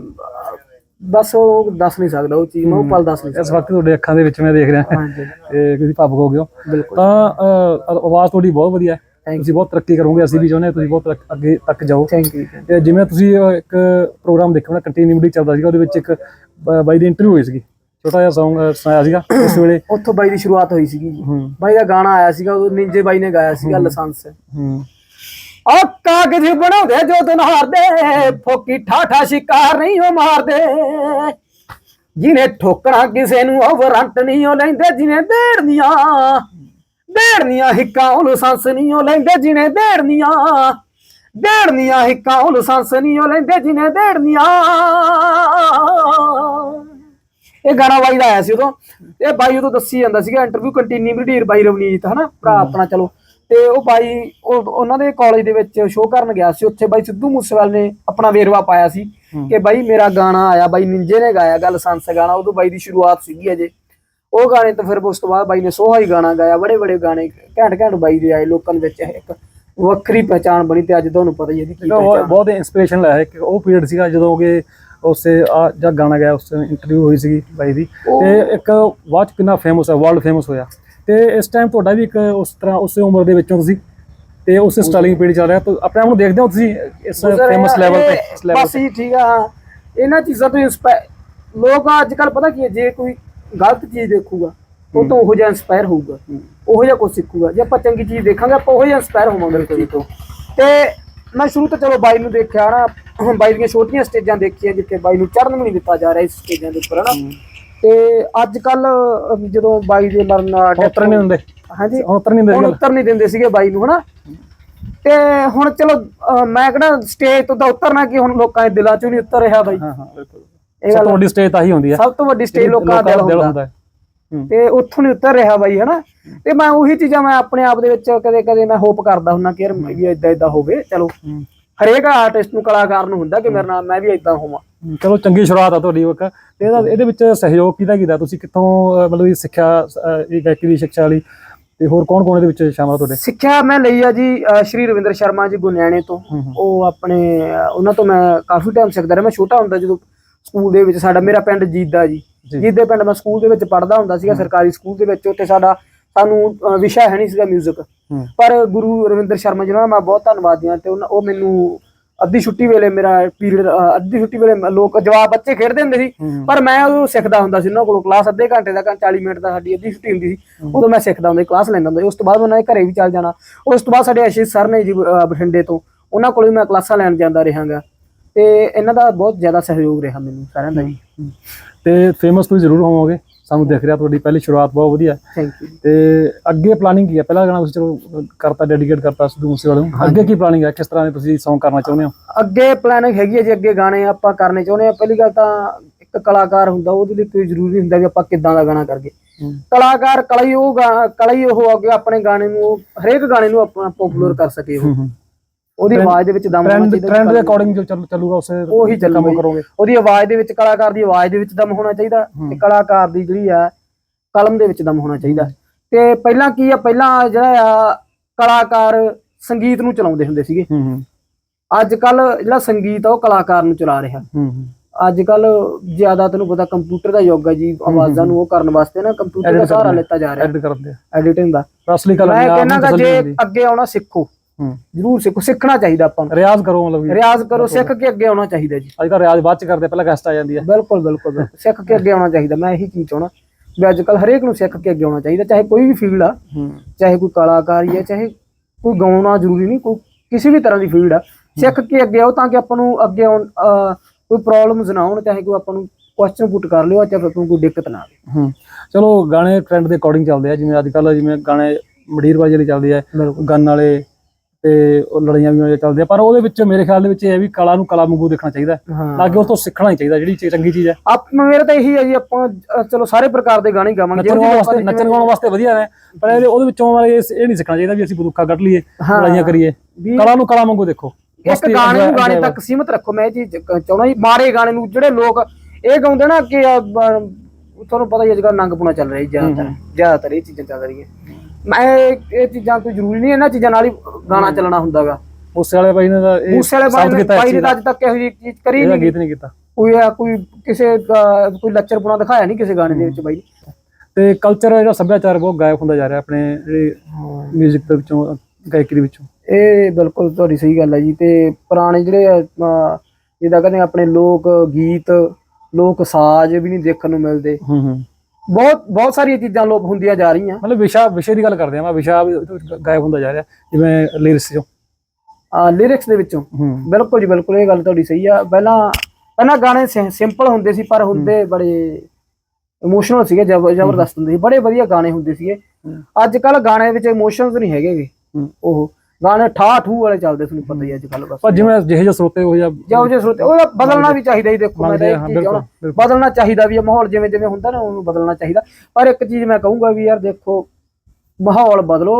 ਬਸ ਉਹ ਦੱਸ ਨਹੀਂ ਸਕਦਾ ਉਹ ਚੀਜ਼ ਮੈਂ ਉਹ ਪਲ ਦੱਸ ਨਹੀਂ ਇਸ ਵਕਤ ਤੁਹਾਡੇ ਅੱਖਾਂ ਦੇ ਵਿੱਚ ਮੈਂ ਦੇਖ ਰਿਹਾ। ਹਾਂਜੀ। ਤੇ ਤੁਸੀਂ ਭਾਵੁਕ ਹੋ ਗਏ ਹੋ। ਬਿਲਕੁਲ। ਤਾਂ ਅਹ, ਆਵਾਜ਼ ਤੁਹਾਡੀ ਬਹੁਤ ਵਧੀਆ ਹੈ। Thank ਤੁਸੀਂ ਬਹੁਤ ਤਰੱਕੀ ਕਰੋਗੇ ਅਸੀਂ ਵੀ ਚਾਹੁੰਦੇ ਹਾਂ ਤੁਸੀਂ ਬਹੁਤ ਤਰੱਕ- ਅੱਗੇ ਤੱਕ ਜਾਓ। ਥੈਂਕ ਯੂ ਤੇ ਜਿਵੇਂ ਤੁਸੀਂ ਇੱਕ ਪ੍ਰੋਗਰਾਮ ਦੇਖਿਆ ਹੋਣਾ ਕੰਟੀਨਿਊਟੀ ਚੱਲਦਾ ਸੀਗਾ ਉਹਦੇ ਵਿੱਚ ਇੱਕ ਬ- ਬਾਈ ਦੀ ਇੰਟਰਵਿਊ ਹੋਈ ਸੀਗੀ। ਛੋਟਾ ਜਿਹਾ Song ਅਹ, ਸੁਣਾਇਆ ਸੀਗਾ ਉਸ ਵੇਲੇ। ਉੱਥੋਂ ਬਾਈ ਦੀ ਸ਼ੁਰੂਆਤ ਹੋਈ ਸੀਗੀ ਜੀ। ਹੂੰ। ਬਾਈ ਦਾ ਗਾਣਾ ਆਇਆ ਸੀਗਾ ਉਹ ਨਿੰਜੇ ਬਾਈ ਨੇ ਗਾਇਆ ਸੀਗਾ ਲਾਇਸੈਂਸ ਹੂੰ। ਆ ਕਾਗਜ਼ ਬਣਾਉਂਦੇ ਜੋ ਦਿਨਹਾਰਦੇ ਫੋਕੀ ਠਾਠਾ ਸ਼ਿਕਾਰ ਨਹੀਂ ਉਹ ਮਾਰਦੇ। ਜਿਹਨੇ ਠੋਕਣਾ ਕਿਸੇ ਨੂੰ ਉਹ ਵਾਰੰਟ ਨਹੀਂ ਉਹ ਲੈਂਦੇ ਜਿਹਨੇ ਦੇੜਨੀਆਂ ਦੇੜਨੀਆਂ ਹਿੱਕਾਂ ਉਹ ਲਾਇਸੈਂਸ ਨਹੀਂ ਉਹ ਲੈਂਦੇ ਜਿਹਨੇ ਦੇੜਨੀਆਂ ਦੇੜਨੀਆਂ ਹਿੱਕਾਂ ਉਹ ਲਾਇਸੈਂਸ ਨਹੀਂ ਉਹ ਲੈਂਦੇ ਜਿਹਨੇ ਦੇੜਨੀਆਂ। ਇਹ ਗਾਣਾ ਬਾਈ ਦਾ ਆਇਆ ਸੀ ਉਦੋਂ। ਇਹ ਬਾਈ ਉਦੋਂ ਦੱਸੀ ਜਾਂਦਾ ਸੀਗਾ ਇੰਟਰਵਿਊ ਕੰਟੀਨਿਊ ਢੀਰ ਬਾਈ ਰਵਨੀਤ, ਹਨਾ? ਭਰਾ ਆਪਣਾ, ਚਲੋ। ਤੇ ਉਹ ਬਾਈ ਉਹ ਉਹਨਾਂ ਦੇ ਕਾਲਜ ਦੇ ਵਿੱਚ ਸ਼ੋਅ ਕਰਨ ਗਿਆ ਸੀ। ਉੱਥੇ ਬਾਈ ਸਿੱਧੂ ਮੂਸੇਵਾਲ ਨੇ ਆਪਣਾ ਵੇਰਵਾ ਪਾਇਆ ਸੀ ਕਿ ਬਾਈ ਮੇਰਾ ਗਾਣਾ ਆਇਆ ਬਾਈ ਨਿੰਜੇ ਨੇ ਗਾਇਆ ਗੱਲ ਸੰਸ ਗਾਣਾ। ਉਦੋਂ ਬਾਈ ਦੀ ਸ਼ੁਰੂਆਤ ਸੀਗੀ ਅਜੇ। ਉਹ ਗਾਣੇ ਤੋਂ ਫਿਰ ਉਸ ਤੋਂ ਬਾਅਦ ਬਾਈ ਨੇ ਸੋਹਾ ਹੀ ਗਾਣਾ ਗਾਇਆ ਬੜੇ ਬੜੇ ਗਾਣੇ ਘੈਂਟ ਘੈਂਟ ਬਾਈ ਦੇ ਆਏ ਲੋਕਾਂ ਦੇ ਵਿੱਚ। ਇੱਕ ਵੱਖਰੀ ਪਛਾਣ ਬਣੀ ਤੇ ਅੱਜ ਤੁਹਾਨੂੰ ਪਤਾ ਹੀ ਹੈ ਇਹਦੀ ਕੀ ਪਛਾਣ ਬਹੁਤ ਇੰਸਪੀਰੇਸ਼ਨ ਹੈ ਕਿ ਉਹ ਪੀਰੀਅਡ ਸੀਗਾ ਜਦੋਂ ਕਿ ਉਸੇ ਆ ਜਦ ਗਾਣਾ ਗਿਆ ਉਸ ਇੰਟਰਵਿਊ ਹੋਈ ਸੀਗੀ ਬਾਈ ਦੀ। ਤੇ ਇੱਕ ਵਾਚ ਕਿੰਨਾ ਫੇਮਸ ਹੈ ਵਰਲਡ ਫੇਮਸ ਹੋਇਆ। ਤੇ ਇਸ ਟਾਈਮ ਤੁਹਾਡਾ ਵੀ ਇੱਕ ਉਸ ਤਰ੍ਹਾਂ ਉਸੇ ਉਮਰ ਦੇ ਵਿੱਚੋਂ ਤੁਸੀਂ ਤੇ ਉਸੇ ਸਟਾਈਲਿੰਗ ਪੀੜੀ ਚੱਲ ਰਿਹਾ। ਤਾਂ ਆਪਣੇ ਆਪ ਨੂੰ ਦੇਖਦੇ ਹੋ ਤੁਸੀਂ ਇਸ ਫੇਮਸ ਲੈਵਲ ਤੇ ਇਸ ਲੈਵਲ ਬਸ ਹੀ ਠੀਕ ਆ। ਇਹਨਾਂ ਚੀਜ਼ਾਂ ਤੋਂ ਲੋਕ ਅੱਜ ਕੱਲ ਪਤਾ ਕੀ ਹੈ ਜੇ ਕੋਈ ਗਲਤ ਚੀਜ਼ ਦੇਖੂਗਾ ਉਹ ਤੋਂ ਉਹੋ ਜਿਹਾ ਇਨਸਪਾਇਰ ਹੋਊਗਾ। ਉਹੋ ਜਿਹਾ ਕੁਝ ਸਿੱਖੂਗਾ। ਜੇ ਆਪਾਂ ਚੰਗੀ ਚੀਜ਼ ਦੇਖਾਂਗੇ ਆਪਾਂ ਉਹੋ ਜਿਹਾ ਇਨਸਪਾਇਰ ਹੋਵਾਂਗੇ ਚੀਜ਼ ਤੋਂ। ਤੇ ਮੈਂ ਸ਼ੁਰੂ ਤੋਂ ਚਲੋ ਬਾਈ ਨੂੰ ਦੇਖਿਆ ਨਾ ਬਾਈ ਦੀਆਂ ਛੋਟੀਆਂ ਸਟੇਜਾਂ ਦੇਖੀਆਂ ਜਿੱਥੇ ਬਾਈ ਨੂੰ ਚੜ੍ਹਨ ਵੀ ਨਹੀਂ ਦਿੱਤਾ ਜਾ ਰਿਹਾ ਇਸ ਸਟੇਜਾਂ ਦੇ ਉੱਪਰ ਹਨਾ? ਤੇ ਅੱਜ ਕੱਲ ਜਦੋਂ ਬਾਈ ਦੇ ਮਰਨ ਨਾਲ ਉਤਰ ਨਹੀਂ ਹੁੰਦੇ ਹਾਂਜੀ। ਉਤਰ ਨਹੀਂ ਹੁਣ ਉੱਤਰ ਨਹੀਂ ਦਿੰਦੇ ਸੀਗੇ ਬਾਈ ਨੂੰ ਹਨਾ? ਤੇ ਹੁਣ ਚਲੋ ਮੈਂ ਕਹਿੰਦਾ ਸਟੇਜ ਤੋਂ ਤਾਂ ਉਤਰਨਾ ਕਿ ਹੁਣ ਲੋਕਾਂ ਦੇ ਦਿਲਾਂ ਚੋਂ ਨਹੀਂ ਉਤਰ ਰਿਹਾ ਬਾਈ? ਹਾਂ ਹਾਂ ਬਿਲਕੁਲ। ਇਹ ਸਭ ਤੋਂ ਵੱਡੀ ਸਟੇਜ ਤਾਂ ਹੀ ਹੁੰਦੀ ਹੈ ਸਭ ਤੋਂ ਵੱਡੀ ਸਟੇਜ ਲੋਕਾਂ ਦਾ ਦਿਲ ਹੁੰਦਾ। ਤੇ ਉੱਥੋਂ ਨਹੀਂ ਉਤਰ ਰਿਹਾ ਬਾਈ ਹਨਾ? ਤੇ ਮੈਂ ਉਹੀ ਚੀਜ਼ਾਂ ਮੈਂ ਆਪਣੇ ਆਪ ਦੇ ਵਿੱਚ ਕਦੇ ਕਦੇ ਮੈਂ ਹੋਪ ਕਰਦਾ ਹੁੰਦਾ ਕਿ ਯਾਰ ਮੈਂ ਵੀ ਇਦਾਂ ਇਦਾਂ ਹੋਵੇ ਚਲੋ। ਹਰੇਕ ਆਰਟਿਸਟ ਨੂੰ ਕਲਾਕਾਰ ਨੂੰ ਹੁੰਦਾ ਕਿ ਮੇਰੇ ਨਾਲ ਮੈਂ ਵੀ ਇਦਾਂ ਹੋਵਾਂ। ਚਲੋ ਚੰਗੀ ਸ਼ੁਰੂਆਤ ਆ ਤੁਹਾਡੀ ਇੱਕ। ਤੇ ਇਹਦਾ ਇਹਦੇ ਵਿੱਚ ਸਹਿਯੋਗ ਕਿਹਦਾ ਕੀਤਾ ਤੁਸੀਂ ਕਿੱਥੋਂ ਮਤਲਬ ਇਹ ਸਿੱਖਿਆ ਇਹ ਗਾਇਕੀ ਦੀ ਸਿੱਖਿਆ ਲਈ ਤੇ ਹੋਰ ਕੌਣ ਕੌਣ ਇਹਦੇ ਵਿੱਚ ਸ਼ਾਮਲ ਤੁਹਾਡੇ? ਸਿੱਖਿਆ ਮੈਂ ਲਈ ਆ ਜੀ ਸ਼੍ਰੀ ਰਵਿੰਦਰ ਸ਼ਰਮਾ ਜੀ ਗੁਨਿਆਣੇ ਤੋਂ। ਉਹ ਆਪਣੇ ਉਹਨਾਂ ਤੋਂ ਮੈਂ ਕਾਫੀ ਟਾਈਮ ਸਿੱਖਦਾ ਰਿਹਾ। ਮੈਂ ਛੋਟਾ ਹੁੰਦਾ ਜਦੋਂ ਸਕੂਲ ਦੇ ਵਿੱਚ ਸਾਡਾ ਮੇਰਾ ਪਿੰਡ ਜੀਦਾ ਜੀ। ਜੀਦੇ ਪਿੰਡ ਮੈਂ ਸਕੂਲ ਦੇ ਵਿੱਚ ਪੜ੍ਹਦਾ ਹੁੰਦਾ ਸੀਗਾ ਸਰਕਾਰੀ ਸਕੂਲ ਦੇ ਵਿੱਚ। ਉੱਥੇ ਸਾਡਾ ਸਾਨੂੰ ਵਿਸ਼ਾ ਹੈ ਨਹੀਂ ਸੀਗਾ 뮤직 ਪਰ ਗੁਰੂ ਰਵਿੰਦਰ ਸ਼ਰਮਾ ਜੀ ਨਾਲ ਮੈਂ ਬਹੁਤ ਧੰਨਵਾਦੀ ਹਾਂ ਤੇ ਉਹ ਮੈਨੂੰ ਅੱਧੀ ਛੁੱਟੀ ਵੇਲੇ ਮੇਰਾ ਪੀਰੀਅਡ ਅੱਧੀ ਛੁੱਟੀ ਵੇਲੇ ਮ- ਲੋਕ ਜਵਾਬ ਬੱਚੇ ਖੇਡਦੇ ਹੁੰਦੇ ਸੀ। ਪਰ ਮੈਂ ਉਹ ਸਿੱਖਦਾ ਹੁੰਦਾ ਸੀ ਉਹਨਾਂ ਕੋਲੋਂ ਕਲਾਸ ਅੱਧੇ ਘੰਟੇ ਦਾ 40 ਮਿੰਟ ਦਾ ਸਾਡੀ ਅੱਧੀ ਛੁੱਟੀ ਹੁੰਦੀ ਸੀ। ਉਦੋਂ ਮੈਂ ਸਿੱਖਦਾ ਹੁੰਦਾ ਕਲਾਸ ਲੈਂਦਾ ਹੁੰਦਾ ਉਸ ਤੋਂ ਬਾਅਦ ਮੈਂ ਉਹਨਾਂ ਦੇ ਘਰੇ ਵੀ ਚੱਲ ਜਾਣਾ। ਉਸ ਤੋਂ ਬਾਅਦ ਸਾਡੇ ਅਸ਼ੀਸ਼ ਸਰ ਨੇ ਜੀ ਬਠਿੰਡੇ ਤੋਂ ਉਹਨਾਂ ਕੋਲ ਵੀ ਮੈਂ ਕਲਾਸਾਂ ਲੈਣ ਜਾਂਦਾ ਰਹਾਂਗਾ। ਤੇ ਇਹਨਾਂ ਦਾ ਬਹੁਤ ਜ਼ਿਆਦਾ ਸਹਿਯੋਗ ਰਿਹਾ ਮੈਨੂੰ ਸਾਰਿਆਂ ਦਾ ਜੀ। ਤੇ ਫੇਮਸ ਤੁਸੀਂ ਜ਼ਰੂਰ ਹੋਵੋਗੇ। ਸਾਨੂੰ ਦਿਖ ਰਿਹਾ ਤੁਹਾਡੀ ਪਹਿਲੀ ਸ਼ੁਰੂਆਤ ਬਹੁਤ ਵਧੀਆ। ਥੈਂਕ ਯੂ ਤੇ ਅੱਗੇ ਪਲਾਨਿੰਗ ਕੀ ਹੈ? ਪਹਿਲਾ ਗਾਣਾ ਤੁਸੀਂ ਚਲੋ ਕਰਤਾ ਡੈਡੀਕੇਟ ਕਰਤਾ ਸਿੱਧੂ ਮੂਸੇਵਾਲੇ ਨੂੰ। ਅੱਗੇ ਕੀ ਪਲਾਨਿੰਗ ਹੈ? ਕਿਸ ਤਰ੍ਹਾਂ ਦੇ ਤੁਸੀਂ Song ਕਰਨਾ ਚਾਹੁੰਦੇ ਹੋ? ਅੱਗੇ ਪਲਾਨਿੰਗ ਹੈਗੀ ਹੈ ਜੀ ਅੱਗੇ ਗਾਣੇ ਆਪਾਂ ਕਰਨੇ ਚਾਹੁੰਦੇ ਆ ਪਹਿਲੀ ਗੱਲ ਤਾਂ ਇੱਕ ਕਲਾਕਾਰ ਹੁੰਦਾ ਉਹਦੇ ਲਈ ਕੋਈ ਜ਼ਰੂਰੀ ਹੁੰਦਾ ਵੀ ਆਪਾਂ ਕਿੱਦਾਂ ਦਾ ਗਾਣਾ ਕਰਗੇ ਕਲਾਕਾਰ ਕਲਾ ਹੀ ਉਹ ਕਲਾ ਹੀ ਉਹ ਅੱਗੇ ਆਪਣੇ ਗਾਣੇ ਨੂੰ ਹਰੇਕ ਗਾਣੇ ਨੂੰ ਆਪਣਾ ਪਪੂਲਰ ਕਰ ਸਕੇ ਉਹ ਉਹਦੀ ਆਵਾਜ਼ ਦੇ ਵਿੱਚ ਦਮ ਹੋਣਾ ਚਾਹੀਦਾ ਟ੍ਰੈਂਡ ਦੇ ਅਕੋਰਡਿੰਗ ਜੋ ਚੱਲ- ਚੱਲੂਗਾ ਉਸੇ ਉਹੀ ਕੰਮ। ਕਰੋਗੇ। ਉਹਦੀ ਆਵਾਜ਼ ਦੇ ਵਿੱਚ ਕਲਾਕਾਰ ਦੀ ਆਵਾਜ਼ ਦੇ ਵਿੱਚ ਦਮ ਹੋਣਾ ਚਾਹੀਦਾ ਤੇ ਕਲਾਕਾਰ ਦੀ ਜਿਹੜੀ ਆ ਕਲਮ ਦੇ ਵਿੱਚ ਦਮ ਹੋਣਾ ਚਾਹੀਦਾ। ਤੇ ਪਹਿਲਾਂ ਕੀ ਆ ਪਹਿਲਾਂ ਜਿਹੜਾ ਆ ਕਲਾਕਾਰ ਸੰਗੀਤ ਨੂੰ ਚਲਾਉਂਦੇ ਹੁੰਦੇ ਸੀਗੇ। ਅੱਜ ਕੱਲ ਜਿਹੜਾ ਸੰਗੀਤ ਆ ਉਹ ਕਲਾਕਾਰ ਨੂੰ ਚਲਾ ਰਿਹਾ। ਅੱਜ ਕੱਲ ਜ਼ਿਆਦਾ ਤੈਨੂੰ ਪਤਾ ਕੰਪਿਊਟਰ ਦਾ ਯੁੱਗ ਹੈ ਜੀ ਆਵਾਜ਼ਾਂ ਨੂੰ ਉਹ ਕਰਨ ਵਾਸਤੇ ਨਾ ਕੰਪਿਊਟਰ ਦਾ ਸਹਾਰਾ। ਲਿੱਤਾ ਜਾ ਰਿਹਾ। ਐਡ ਕਰਦੇ ਐਡੀਟਿੰਗ ਦਾ। ਅਸਲੀ ਕਲਾ ਮੈਂ ਕਹਿੰਦਾ ਜੇ। ਅੱਗੇ ਆਉਣਾ ਸਿੱਖੋ। ਜ਼ਰੂਰ ਸਿੱਖੋ ਸਿੱਖਣਾ ਚਾਹੀਦਾ ਆਪਾਂ ਨੂੰ। ਰਿਆਜ਼ ਕਰੋ ਮਤਲਬ ਕਿ ਰਿਆਜ਼ ਕਰੋ ਸਿੱਖ ਕੇ ਅੱਗੇ ਆਉਣਾ ਚਾਹੀਦਾ ਜੀ। ਅੱਜ ਕੱਲ੍ਹ ਰਿਆਜ਼ ਬਾਅਦ ਚ ਕਰਦੇ ਪਹਿਲਾਂ ਗੈਸਟ ਆ ਜਾਂਦੀ ਹੈ। ਬਿਲਕੁਲ ਬਿਲਕੁਲ। ਸਿੱਖ ਕੇ ਅੱਗੇ ਆਉਣਾ ਚਾਹੀਦਾ ਮੈਂ ਇਹੀ ਚੀਜ਼ ਚਾਹਣਾ ਵੀ ਅੱਜ ਕੱਲ ਹਰੇਕ ਨੂੰ ਸਿੱਖ ਕੇ ਅੱਗੇ ਆਉਣਾ ਚਾਹੀਦਾ ਚਾਹੇ ਕੋਈ ਵੀ ਫੀਲਡ ਆ ਹੂੰ। ਚਾਹੇ ਕੋਈ ਕਲਾਕਾਰੀ ਹੈ ਚਾਹੇ ਕੋਈ ਗਾਉਣਾ ਜ਼ਰੂਰੀ ਨਹੀਂ ਕੋਈ ਕਿਸੇ ਵੀ ਤਰ੍ਹਾਂ ਦੀ ਫੀਲਡ ਆ। ਸਿੱਖ ਕੇ ਅੱਗੇ ਆਓ ਤਾਂ ਕਿ ਆਪਾਂ ਨੂੰ ਅੱਗੇ ਆਉਣ ਕੋਈ ਪ੍ਰੋਬਲਮਸ ਨਾ ਆਉਣ ਚਾਹੇ ਕੋਈ ਆਪਾਂ ਨੂੰ ਕੁਐਸਚਨ ਪੁੱਟ ਕਰ ਲਿਓ ਚਾਹੇ ਆਪਾਂ ਨੂੰ ਕੋਈ ਦਿੱਕਤ ਨਾ ਆਵੇ। ਹੂੰ। ਚਲੋ ਗਾਣੇ ਟ੍ਰੈਂਡ ਦੇ ਅਕੋਰਡਿੰਗ ਚੱਲਦੇ ਆ ਜਿਵੇਂ ਅੱਜ ਕੱਲ ਜਿਵੇਂ ਗਾਣੇ ਮਡੀਰਬਾਜੀ ਵਾਲੇ ਚੱਲਦੇ ਆ ਗਨ ਵਾਲੇ ਤੇ ਉਹ ਲੜਾਈਆਂ ਵੀ ਵਾਲੇ ਚੱਲਦੇ ਆ ਪਰ ਉਹਦੇ ਵਿੱਚ ਮੇਰੇ ਖਿਆਲ ਦੇ ਵਿੱਚ ਇਹ ਹੈ ਵੀ ਕਲਾ ਨੂੰ ਕਲਾ ਵਾਂਗੂ ਦੇਖਣਾ ਚਾਹੀਦਾ ਨਾ ਕਿ ਉਸ ਤੋਂ ਸਿੱਖਣਾ ਹੀ ਚਾਹੀਦਾ ਜਿਹੜੀ ਚੀਜ਼ ਚੰਗੀ ਚੀਜ਼ ਹੈ। ਆਪ ਮੇਰਾ ਤਾਂ ਇਹੀ ਹੈ ਜੀ ਆਪਾਂ ਚਲੋ ਸਾਰੇ ਪ੍ਰਕਾਰ ਦੇ ਗਾਣੇ ਗਾਵਾਂਗੇ ਨੱਚਣ ਵਾਸਤੇ ਨੱਚਣ ਗਾਉਣ ਵਾਸਤੇ ਵਧੀਆ ਹੈ ਪਰ ਇਹਦੇ ਉਹਦੇ ਵਿੱਚੋਂ ਵਾਲੇ ਇਹ ਨਹੀਂ ਸਿੱਖਣਾ ਚਾਹੀਦਾ ਵੀ ਅਸੀਂ ਬੰਦੂਕਾਂ ਕੱਢ ਲਈਏ। ਲੜਾਈਆਂ ਕਰੀਏ। ਕਲਾ ਨੂੰ ਕਲਾ ਵਾਂਗੂ ਦੇਖੋ। ਇੱਕ ਗਾਣੇ ਨੂੰ ਗਾਣੇ ਤੱਕ ਸੀਮਤ ਰੱਖੋ ਮੈਂ ਕ- ਚਾਹੁੰਦਾ ਜੀ ਮਾੜੇ ਗਾਣੇ ਨੂੰ ਜਿਹੜੇ ਲੋਕ ਇਹ ਗਾਉਂਦੇ ਨਾ ਕਿ ਤੁਹਾਨੂੰ ਪਤਾ ਹੀ ਅੱਜ ਕੱਲ੍ਹ ਨੰਗਪੁਣਾ ਚੱਲ ਰਿਹਾ ਜੀ ਜ਼ਿਆਦਾਤਰ। ਜ਼ਿਆਦਾਤਰ ਇਹ ਚੀਜ਼ਾਂ ਚੱਲ ਰਹੀਆਂ। ਮੈਂ ਇਹ ਇਹ ਚੀਜ਼ਾਂ ਕੋਈ ਜ਼ਰੂਰੀ ਨਹੀਂ ਇਹਨਾਂ ਚੀਜ਼ਾਂ ਨਾਲ ਹੀ ਗਾਣਾ ਚੱਲਣਾ ਹੁੰਦਾਗਾ। ਉਸੇ ਵਾਲੇ ਬਾਈ ਨੇ ਤਾਂ ਇਹ ਮੂਸੇ ਵਾਲੇ ਸਾਬਤ ਬਾਈ ਨੇ ਕੀਤਾ ਬਾਈ ਨੇ ਤਾਂ ਦਾ। ਅੱਜ ਤੱਕ ਇਹੋ ਜਿਹੀ ਚੀਜ਼ ਕਰੀ ਇਹਦਾ ਨਹੀਂ ਗੀਤ ਨਹੀਂ ਕੀਤਾ। ਕੋਈ ਆ ਕੋਈ ਕਿਸੇ ਅਹ, ਕੋਈ ਲੱਚਰਪੁਣਾ ਦਿਖਾਇਆ ਨਹੀਂ ਕਿਸੇ ਗਾਣੇ ਦੇ ਵਿੱਚ ਬਾਈ ਨੇ। ਤੇ ਕਲਚਰ ਜਿਹੜਾ ਸੱਭਿਆਚਾਰ ਬਹੁਤ ਗਾਇਬ ਹੁੰਦਾ ਜਾ ਰਿਹਾ ਆਪਣੇ ਜਿਹੜੇ 뮤직 ਦੇ ਵਿੱਚੋਂ ਗਾਇਕੀ ਦੇ ਵਿੱਚੋਂ। ਇਹ ਬਿਲਕੁਲ ਤੁਹਾਡੀ ਸਹੀ ਗੱਲ ਹੈ ਜੀ ਤੇ ਪੁਰਾਣੇ ਜਿਹੜੇ ਅਹ, ਜਿੱਦਾਂ ਕਹਿੰਦੇ ਆਪਣੇ ਲੋਕ ਗੀਤ ਲੋਕ ਸਾਜ਼ ਵੀ ਨਹੀਂ ਦੇਖਣ ਨੂੰ ਮਿਲਦੇ। ਹੂੰ ਹੂੰ। ਬਹੁਤ ਬਹੁਤ ਸਾਰੀਆਂ ਚੀਜ਼ਾਂ ਲੋਪ ਹੁੰਦੀਆਂ ਜਾ ਰਹੀਆਂ। ਮਤਲਬ ਵਿਸ਼ਾ ਵਿਸ਼ੇ ਦੀ ਗੱਲ ਕਰਦੇ ਆ ਮੈਂ ਵਿਸ਼ਾ ਵੀ ਗਾਇਬ ਹੁੰਦਾ ਜਾ ਰਿਹਾ ਜਿਵੇਂ ਲਿਰਿਕਸ ਚੋਂ। ਆ ਲਿਰਿਕਸ ਦੇ ਵਿੱਚੋਂ। ਬਿਲਕੁਲ ਜੀ ਬਿਲਕੁਲ ਇਹ ਗੱਲ ਤੁਹਾਡੀ ਸਹੀ ਆ। ਪਹਿਲਾਂ ਪਹਿਲਾਂ ਗਾਣੇ ਸਿੰਪਲ ਹੁੰਦੇ ਸੀ ਪਰ ਹੁੰਦੇ ਬੜੇ ਇਮੋਸ਼ਨਲ ਸੀਗੇ ਜ਼ਬ- ਜ਼ਬਰਦਸਤ ਹੁੰਦੇ ਸੀ। ਬੜੇ ਵਧੀਆ ਗਾਣੇ ਹੁੰਦੇ ਸੀਗੇ। ਅੱਜ ਕੱਲ ਗਾਣੇ ਵਿੱਚ ਇਮੋਸ਼ਨਸ ਨਹੀਂ ਹੈਗੇਗੇ। ਉਹ ਗਾਣੇ ਠਾ ਠੂ ਵਾਲੇ ਚੱਲਦੇ ਤੁਹਾਨੂੰ ਪਤਾ ਹੀ ਅੱਜ ਕੱਲ ਬਸ। ਪਰ ਜਿਵੇਂ ਜਿਹੇ ਜਿਹੇ ਸਰੋਤੇ ਹੋ ਜਾਂ ਜਾਓ ਜੇ ਸਰੋਤੇ ਉਹ ਬਦਲਣਾ ਵੀ ਚਾਹੀਦਾ ਜੀ ਦੇਖੋ ਮੈਂ ਤਾਂ ਹਾਂ, ਚੀਜ਼ ਬਿਲਕੁਲ। ਬਦਲਣਾ ਚਾਹੀਦਾ ਵੀ ਇਹ ਮਾਹੌਲ ਜਿਵੇਂ ਜਿਵੇਂ ਹੁੰਦਾ ਨਾ ਉਹਨੂੰ ਬਦਲਣਾ ਚਾਹੀਦਾ। ਪਰ ਇੱਕ ਚੀਜ਼ ਮੈਂ ਕਹੂੰਗਾ ਵੀ ਯਾਰ ਦੇਖੋ ਮਾਹੌਲ ਬਦਲੋ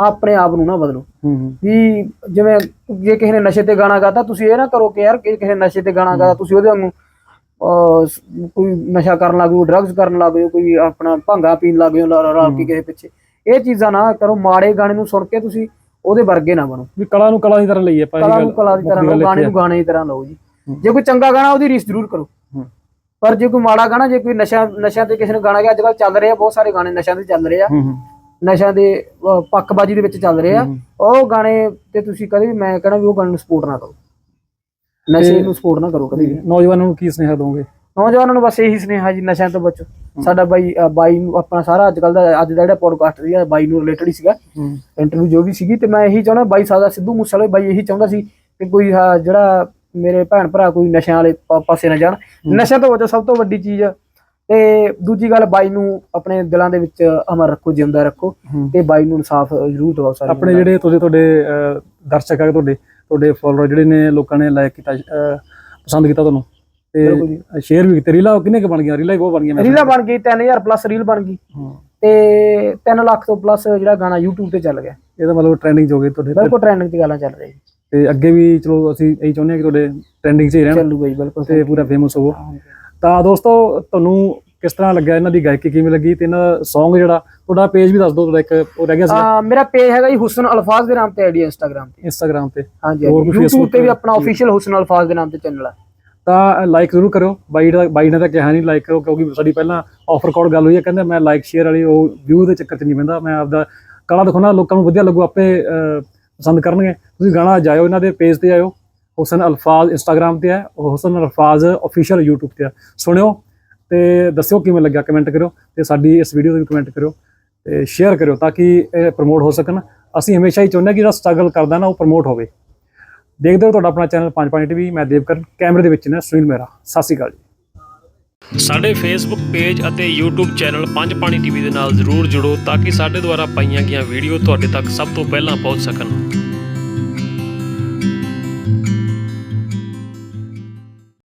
ਆਪਣੇ ਆਪ ਨੂੰ ਨਾ ਬਦਲੋ। ਹੂੰ ਹੂੰ। ਵੀ ਜਿਵੇਂ ਜੇ ਕਿਸੇ ਨੇ ਨਸ਼ੇ ਤੇ ਗਾਣਾ ਗਾਤਾ ਤੁਸੀਂ ਇਹ ਨਾ ਕਰੋ ਕਿ ਯਾਰ ਕਿਸੇ ਨੇ ਨਸ਼ੇ ਤੇ ਗਾਣਾ ਗਾਤਾ ਤੁਸੀਂ ਉਹਦੇ ਵਾਂਗੂ ਕੋਈ ਨਸ਼ਾ ਕਰਨ ਲੱਗ ਜਾਓ ਡਰੱਗਸ ਕਰਨ ਲੱਗ ਜਾਓ ਕੋਈ ਆਪਣਾ ਭੰਗਾ ਪੀਣ ਲੱਗ ਜਾਓ ਰਲ ਕੇ ਕਿਸੇ ਪਿੱਛੇ। ਇਹ ਚੀਜ਼ਾਂ ਨਾ ਕਰੋ ਮਾੜੇ ਗਾਣੇ ਨੂੰ ਸੁਣ ਕੇ ਤੁਸੀਂ ਉਹਦੇ ਵਰਗੇ ਨਾ ਬਣੋ। ਵੀ ਕਲਾ ਨੂੰ ਕਲਾ ਦੀ ਤਰ੍ਹਾਂ ਲਈਏ ਆਪਾਂ ਇਹ ਕਲਾ ਨੂੰ ਕਲਾ ਦੀ ਤਰ੍ਹਾਂ ਲਓ ਗਾਣੇ ਨੂੰ ਗਾਣੇ ਦੀ ਤਰ੍ਹਾਂ ਲਓ ਜੀ। ਜੇ ਕੋਈ ਚੰਗਾ ਗਾਣਾ ਉਹਦੀ ਰੀਸ ਜ਼ਰੂਰ ਕਰੋ। ਪਰ ਜੇ ਕੋਈ ਮਾੜਾ ਗਾਣਾ ਜੇ ਕੋਈ ਨਸ਼ਾ ਨਸ਼ਿਆਂ ਤੇ ਕਿਸੇ ਨੇ ਗਾਣਾ ਗਿਆ ਅੱਜ ਕੱਲ ਚੱਲ ਰਿਹਾ ਬਹੁਤ ਸਾਰੇ ਗਾਣੇ ਨਸ਼ਿਆਂ ਤੇ ਚੱਲ ਰਹੇ। ਨਸ਼ਿਆਂ ਦੇ ਪੱਕਬਾਜੀ ਦੇ ਵਿੱਚ ਚੱਲ ਰਹੇ। ਉਹ ਗਾਣੇ ਤੇ ਤੁਸੀਂ ਕਦੇ ਵੀ ਮੈਂ ਕਹਿਣਾ ਵੀ ਉਹ ਗਾਣੇ ਨੂੰ ਸਪੋਰਟ ਨਾ ਕਰੋ। ਨਸ਼ੇ ਨੂੰ ਸਪੋਰਟ ਨਾ ਕਰੋ ਕਦੇ ਵੀ। ਨੌਜਵਾਨਾਂ ਨੂੰ ਕੀ ਸੁਨੇਹਾ ਦੋਗੇ? ਨੌਜਵਾਨਾਂ ਨੂੰ ਬਸ ਇਹੀ ਸੁਨੇਹਾ ਜੀ ਨਸ਼ਿਆਂ ਤੋਂ ਬਚੋ। ਸਾਡਾ ਬਾਈ ਅ, ਬਾਈ ਨੂੰ ਆਪਣਾ ਸਾਰਾ ਅੱਜ ਕੱਲ ਦਾ ਅੱਜ ਦਾ ਜਿਹੜਾ ਪੋਡਕਾਸਟ ਸੀਗਾ ਬਾਈ ਨੂੰ ਰਿਲੇਟਡ ਹੀ ਸੀਗਾ। ਇੰਟਰਵਿਊ ਜੋ ਵੀ ਸੀਗੀ ਤੇ ਮੈਂ ਇਹੀ ਚਾਹੁੰਦਾ ਬਾਈ ਸਾਦਾ ਸਿੱਧੂ ਮੂਸੇਵਾਲੇ ਬਾਈ ਇਹੀ ਚਾਹੁੰਦਾ ਸੀ ਕਿ ਕੋਈ ਆਹ ਜਿਹੜਾ ਮੇਰੇ ਭੈਣ ਭਰਾ ਕੋਈ ਨਸ਼ਿਆਂ ਵਾਲੇ ਪਾ- ਪਾਸੇ ਨਾ ਜਾਣ। ਨਸ਼ਾ ਤੋਂ ਬਚੋ ਸਭ ਤੋਂ ਵੱਡੀ ਚੀਜ਼। ਤੇ ਦੂਜੀ ਗੱਲ ਬਾਈ ਨੂੰ ਆਪਣੇ ਦਿਲਾਂ ਦੇ ਵਿੱਚ ਅਮਰ ਰੱਖੋ ਜਿਉਂਦਾ ਰੱਖੋ। ਹੂੰ। ਤੇ ਬਾਈ ਨੂੰ ਇਨਸਾਫ ਜ਼ਰੂਰ ਦਿਵਾਓ ਸਾਰੇ ਆਪਣੇ ਜਿਹੜੇ ਤੁਹਾਡੇ ਤੁਹਾਡੇ ਅਹ, ਦਰਸ਼ਕ ਆ ਤੁਹਾਡੇ ਤੁਹਾਡੇ ਫਾਲੋਅਰ ਜਿਹੜੇ ਨੇ ਲੋਕਾਂ ਨੇ ਲਾਈਕ ਕੀਤਾ ਅਹ, ਪਸੰਦ ਕੀਤਾ ਤੁਹਾਨੂੰ। ਤੇ ਸ਼ੇਅਰ ਵੀ ਕੀਤੇ ਰੀਲਾ ਕਿੰਨੇ ਕ ਬਣ ਗਈਆਂ? ਰੀਲਾ ਹੀ ਬਹੁਤ ਬਣ ਗਈਆਂ ਮੈਂ ਰੀਲਾਂ ਬਣ ਗਈ 3000 ਪਲੱਸ ਰੀਲ ਬਣ ਗਈ। ਹਾਂ। ਤੇ 3 ਲੱਖ ਤੋਂ ਪਲੱਸ ਜਿਹੜਾ ਗਾਣਾ YouTube ਤੇ ਚੱਲ ਗਿਆ। ਇਹਦਾ ਮਤਲਬ ਟ੍ਰੈਂਡਿੰਗ ਚ ਹੋ ਗਏ ਤੁਹਾਡੇ ਬਿਲਕੁਲ ਟ੍ਰੈਂਡਿੰਗ ਦੀ ਗੱਲਾਂ ਚੱਲ ਰਹੀ ਤੇ ਅੱਗੇ ਵੀ ਚਲੋ ਅਸੀਂ ਇਹੀ ਚਾਹੁੰਦੇ ਹਾਂ ਕਿ ਤੁਹਾਡੇ ਟ੍ਰੈਂਡਿੰਗ 'ਚ ਹੀ ਰਹਿਣ। ਚੱਲੂਗਾ ਜੀ ਬਿਲਕੁਲ। ਤੇ ਪੂਰਾ ਫੇਮਸ ਹੋਵੋ। ਤਾਂ ਦੋਸਤੋ ਤੁਹਾਨੂੰ ਕਿਸ ਤਰ੍ਹਾਂ ਲੱਗਿਆ? ਇਹਨਾਂ ਦੀ ਗਾਇਕੀ ਕਿਵੇਂ ਲੱਗੀ? ਤੇ ਇਹਨਾਂ ਦਾ Song ਜਿਹੜਾ ਤੁਹਾਡਾ ਪੇਜ ਵੀ ਦੱਸ ਦਿਓ ਤੁਹਾਡਾ ਇੱਕ ਉਹ ਰਹਿ ਗਿਆ ਸੀ ਆ ਮੇਰਾ ਪੇਜ ਹੈਗਾ ਜੀ ਹੁਸਨ ਅਲਫਾਜ਼ ਦੇ ਨਾਮ ਤੇ ਆਈਡੀ ਇੰਸਟਾਗ੍ਰam ਤੇ। Instagram ਤੇ। ਹਾਂਜੀ YouTube ਤੇ ਵੀ ਆਪਣਾ ਅਫੀਸ਼ੀਅਲ ਹੁਸਨ ਅਲਫਾਜ਼ ਦੇ ਨਾਮ ਤੇ ਚੈਨਲ ਆ। ਤਾਂ ਲਾਈਕ ਜ਼ਰੂਰ ਕਰਿਓ। ਬਾਈ ਦਾ ਬਾਈ ਨੇ ਤਾਂ ਕਿਹਾ ਨਹੀਂ ਲਾਈਕ ਕਰੋ, ਕਿਉਂਕਿ ਸਾਡੀ ਪਹਿਲਾਂ ਆਫਰ ਕੋਡ ਗੱਲ ਹੋਈ ਹੈ ਕਹਿੰਦਾ ਮੈਂ ਲਾਈਕ ਸ਼ੇਅਰ ਵਾਲੀ ਉਹ ਵਿਊ ਦੇ ਚੱਕਰ 'ਚ ਨਹੀਂ ਪੈਂਦਾ ਮੈਂ ਆਪਦਾ ਕਲਾ ਦਿਖਾਉਣਾ, ਲੋਕਾਂ ਨੂੰ ਵਧੀਆ ਲੱਗੂ, ਆਪੇ ਪਸੰਦ ਕਰਨਗੇ। ਤੁਸੀਂ ਗਾਣਾ ਜਾਇਓ ਇਹਨਾਂ ਦੇ ਪੇਜ ਤੇ ਆਇਓ ਹੁਸਨ ਅਲਫਾਜ਼ ਇੰਸਟਾਗ੍ਰam ਤੇ ਹੈ, ਉਹ ਹੁਸਨ ਅਲਫਾਜ਼ ਅਫੀਸ਼ੀਅਲ YouTube ਤੇ ਹੈ ਸੁਣਿਓ ਤੇ ਦੱਸਿਓ ਕਿਵੇਂ ਲੱਗਿਆ ਕਮੈਂਟ ਕਰਿਓ ਤੇ ਸਾਡੀ ਇਸ ਵੀਡੀਓ ਤੇ ਵੀ ਕਮੈਂਟ ਕਰਿਓ ਤੇ ਸ਼ੇਅਰ ਕਰਿਓ ਤਾਂ ਕਿ ਇਹ ਪ੍ਰਮੋਟ ਹੋ ਸਕਣ। ਅਸੀਂ ਹਮੇਸ਼ਾ ਹੀ ਚਾਹੁੰਦੇ ਹਾਂ ਕਿ ਜਿਹੜਾ ਸਟਰਗਲ ਕਰਦਾ ਨਾ ਉਹ ਪ੍ਰਮੋਟ ਹੋਵੇ। ਦੇਖਦੇ ਹੋ ਤੁਹਾਡਾ ਆਪਣਾ ਚੈਨਲ ਪੰਜ ਪੰਜ ਟੀਵੀ, ਮੈਂ ਦੇਵਕਰਨ, ਕੈਮਰੇ ਦੇ ਵਿੱਚ ਨੇ ਸੁਨੀਲ ਮੇਰਾ। ਸਤਿ ਸ਼੍ਰੀ ਅਕਾਲ ਜੀ। ਸਾਡੇ ਫੇਸਬੁੱਕ ਪੇਜ ਅਤੇ YouTube channel Panj Paani TV ਦੇ ਨਾਲ ਜਰੂਰ ਜੁੜੋ ਤਾਂ ਕਿ ਸਾਡੇ ਦੁਆਰਾ ਪਾਈਆਂ ਗਈਆਂ ਵੀਡੀਓ ਤੁਹਾਡੇ ਤੱਕ ਸਭ ਤੋਂ ਪਹਿਲਾਂ ਪਹੁੰਚ ਸਕਣ।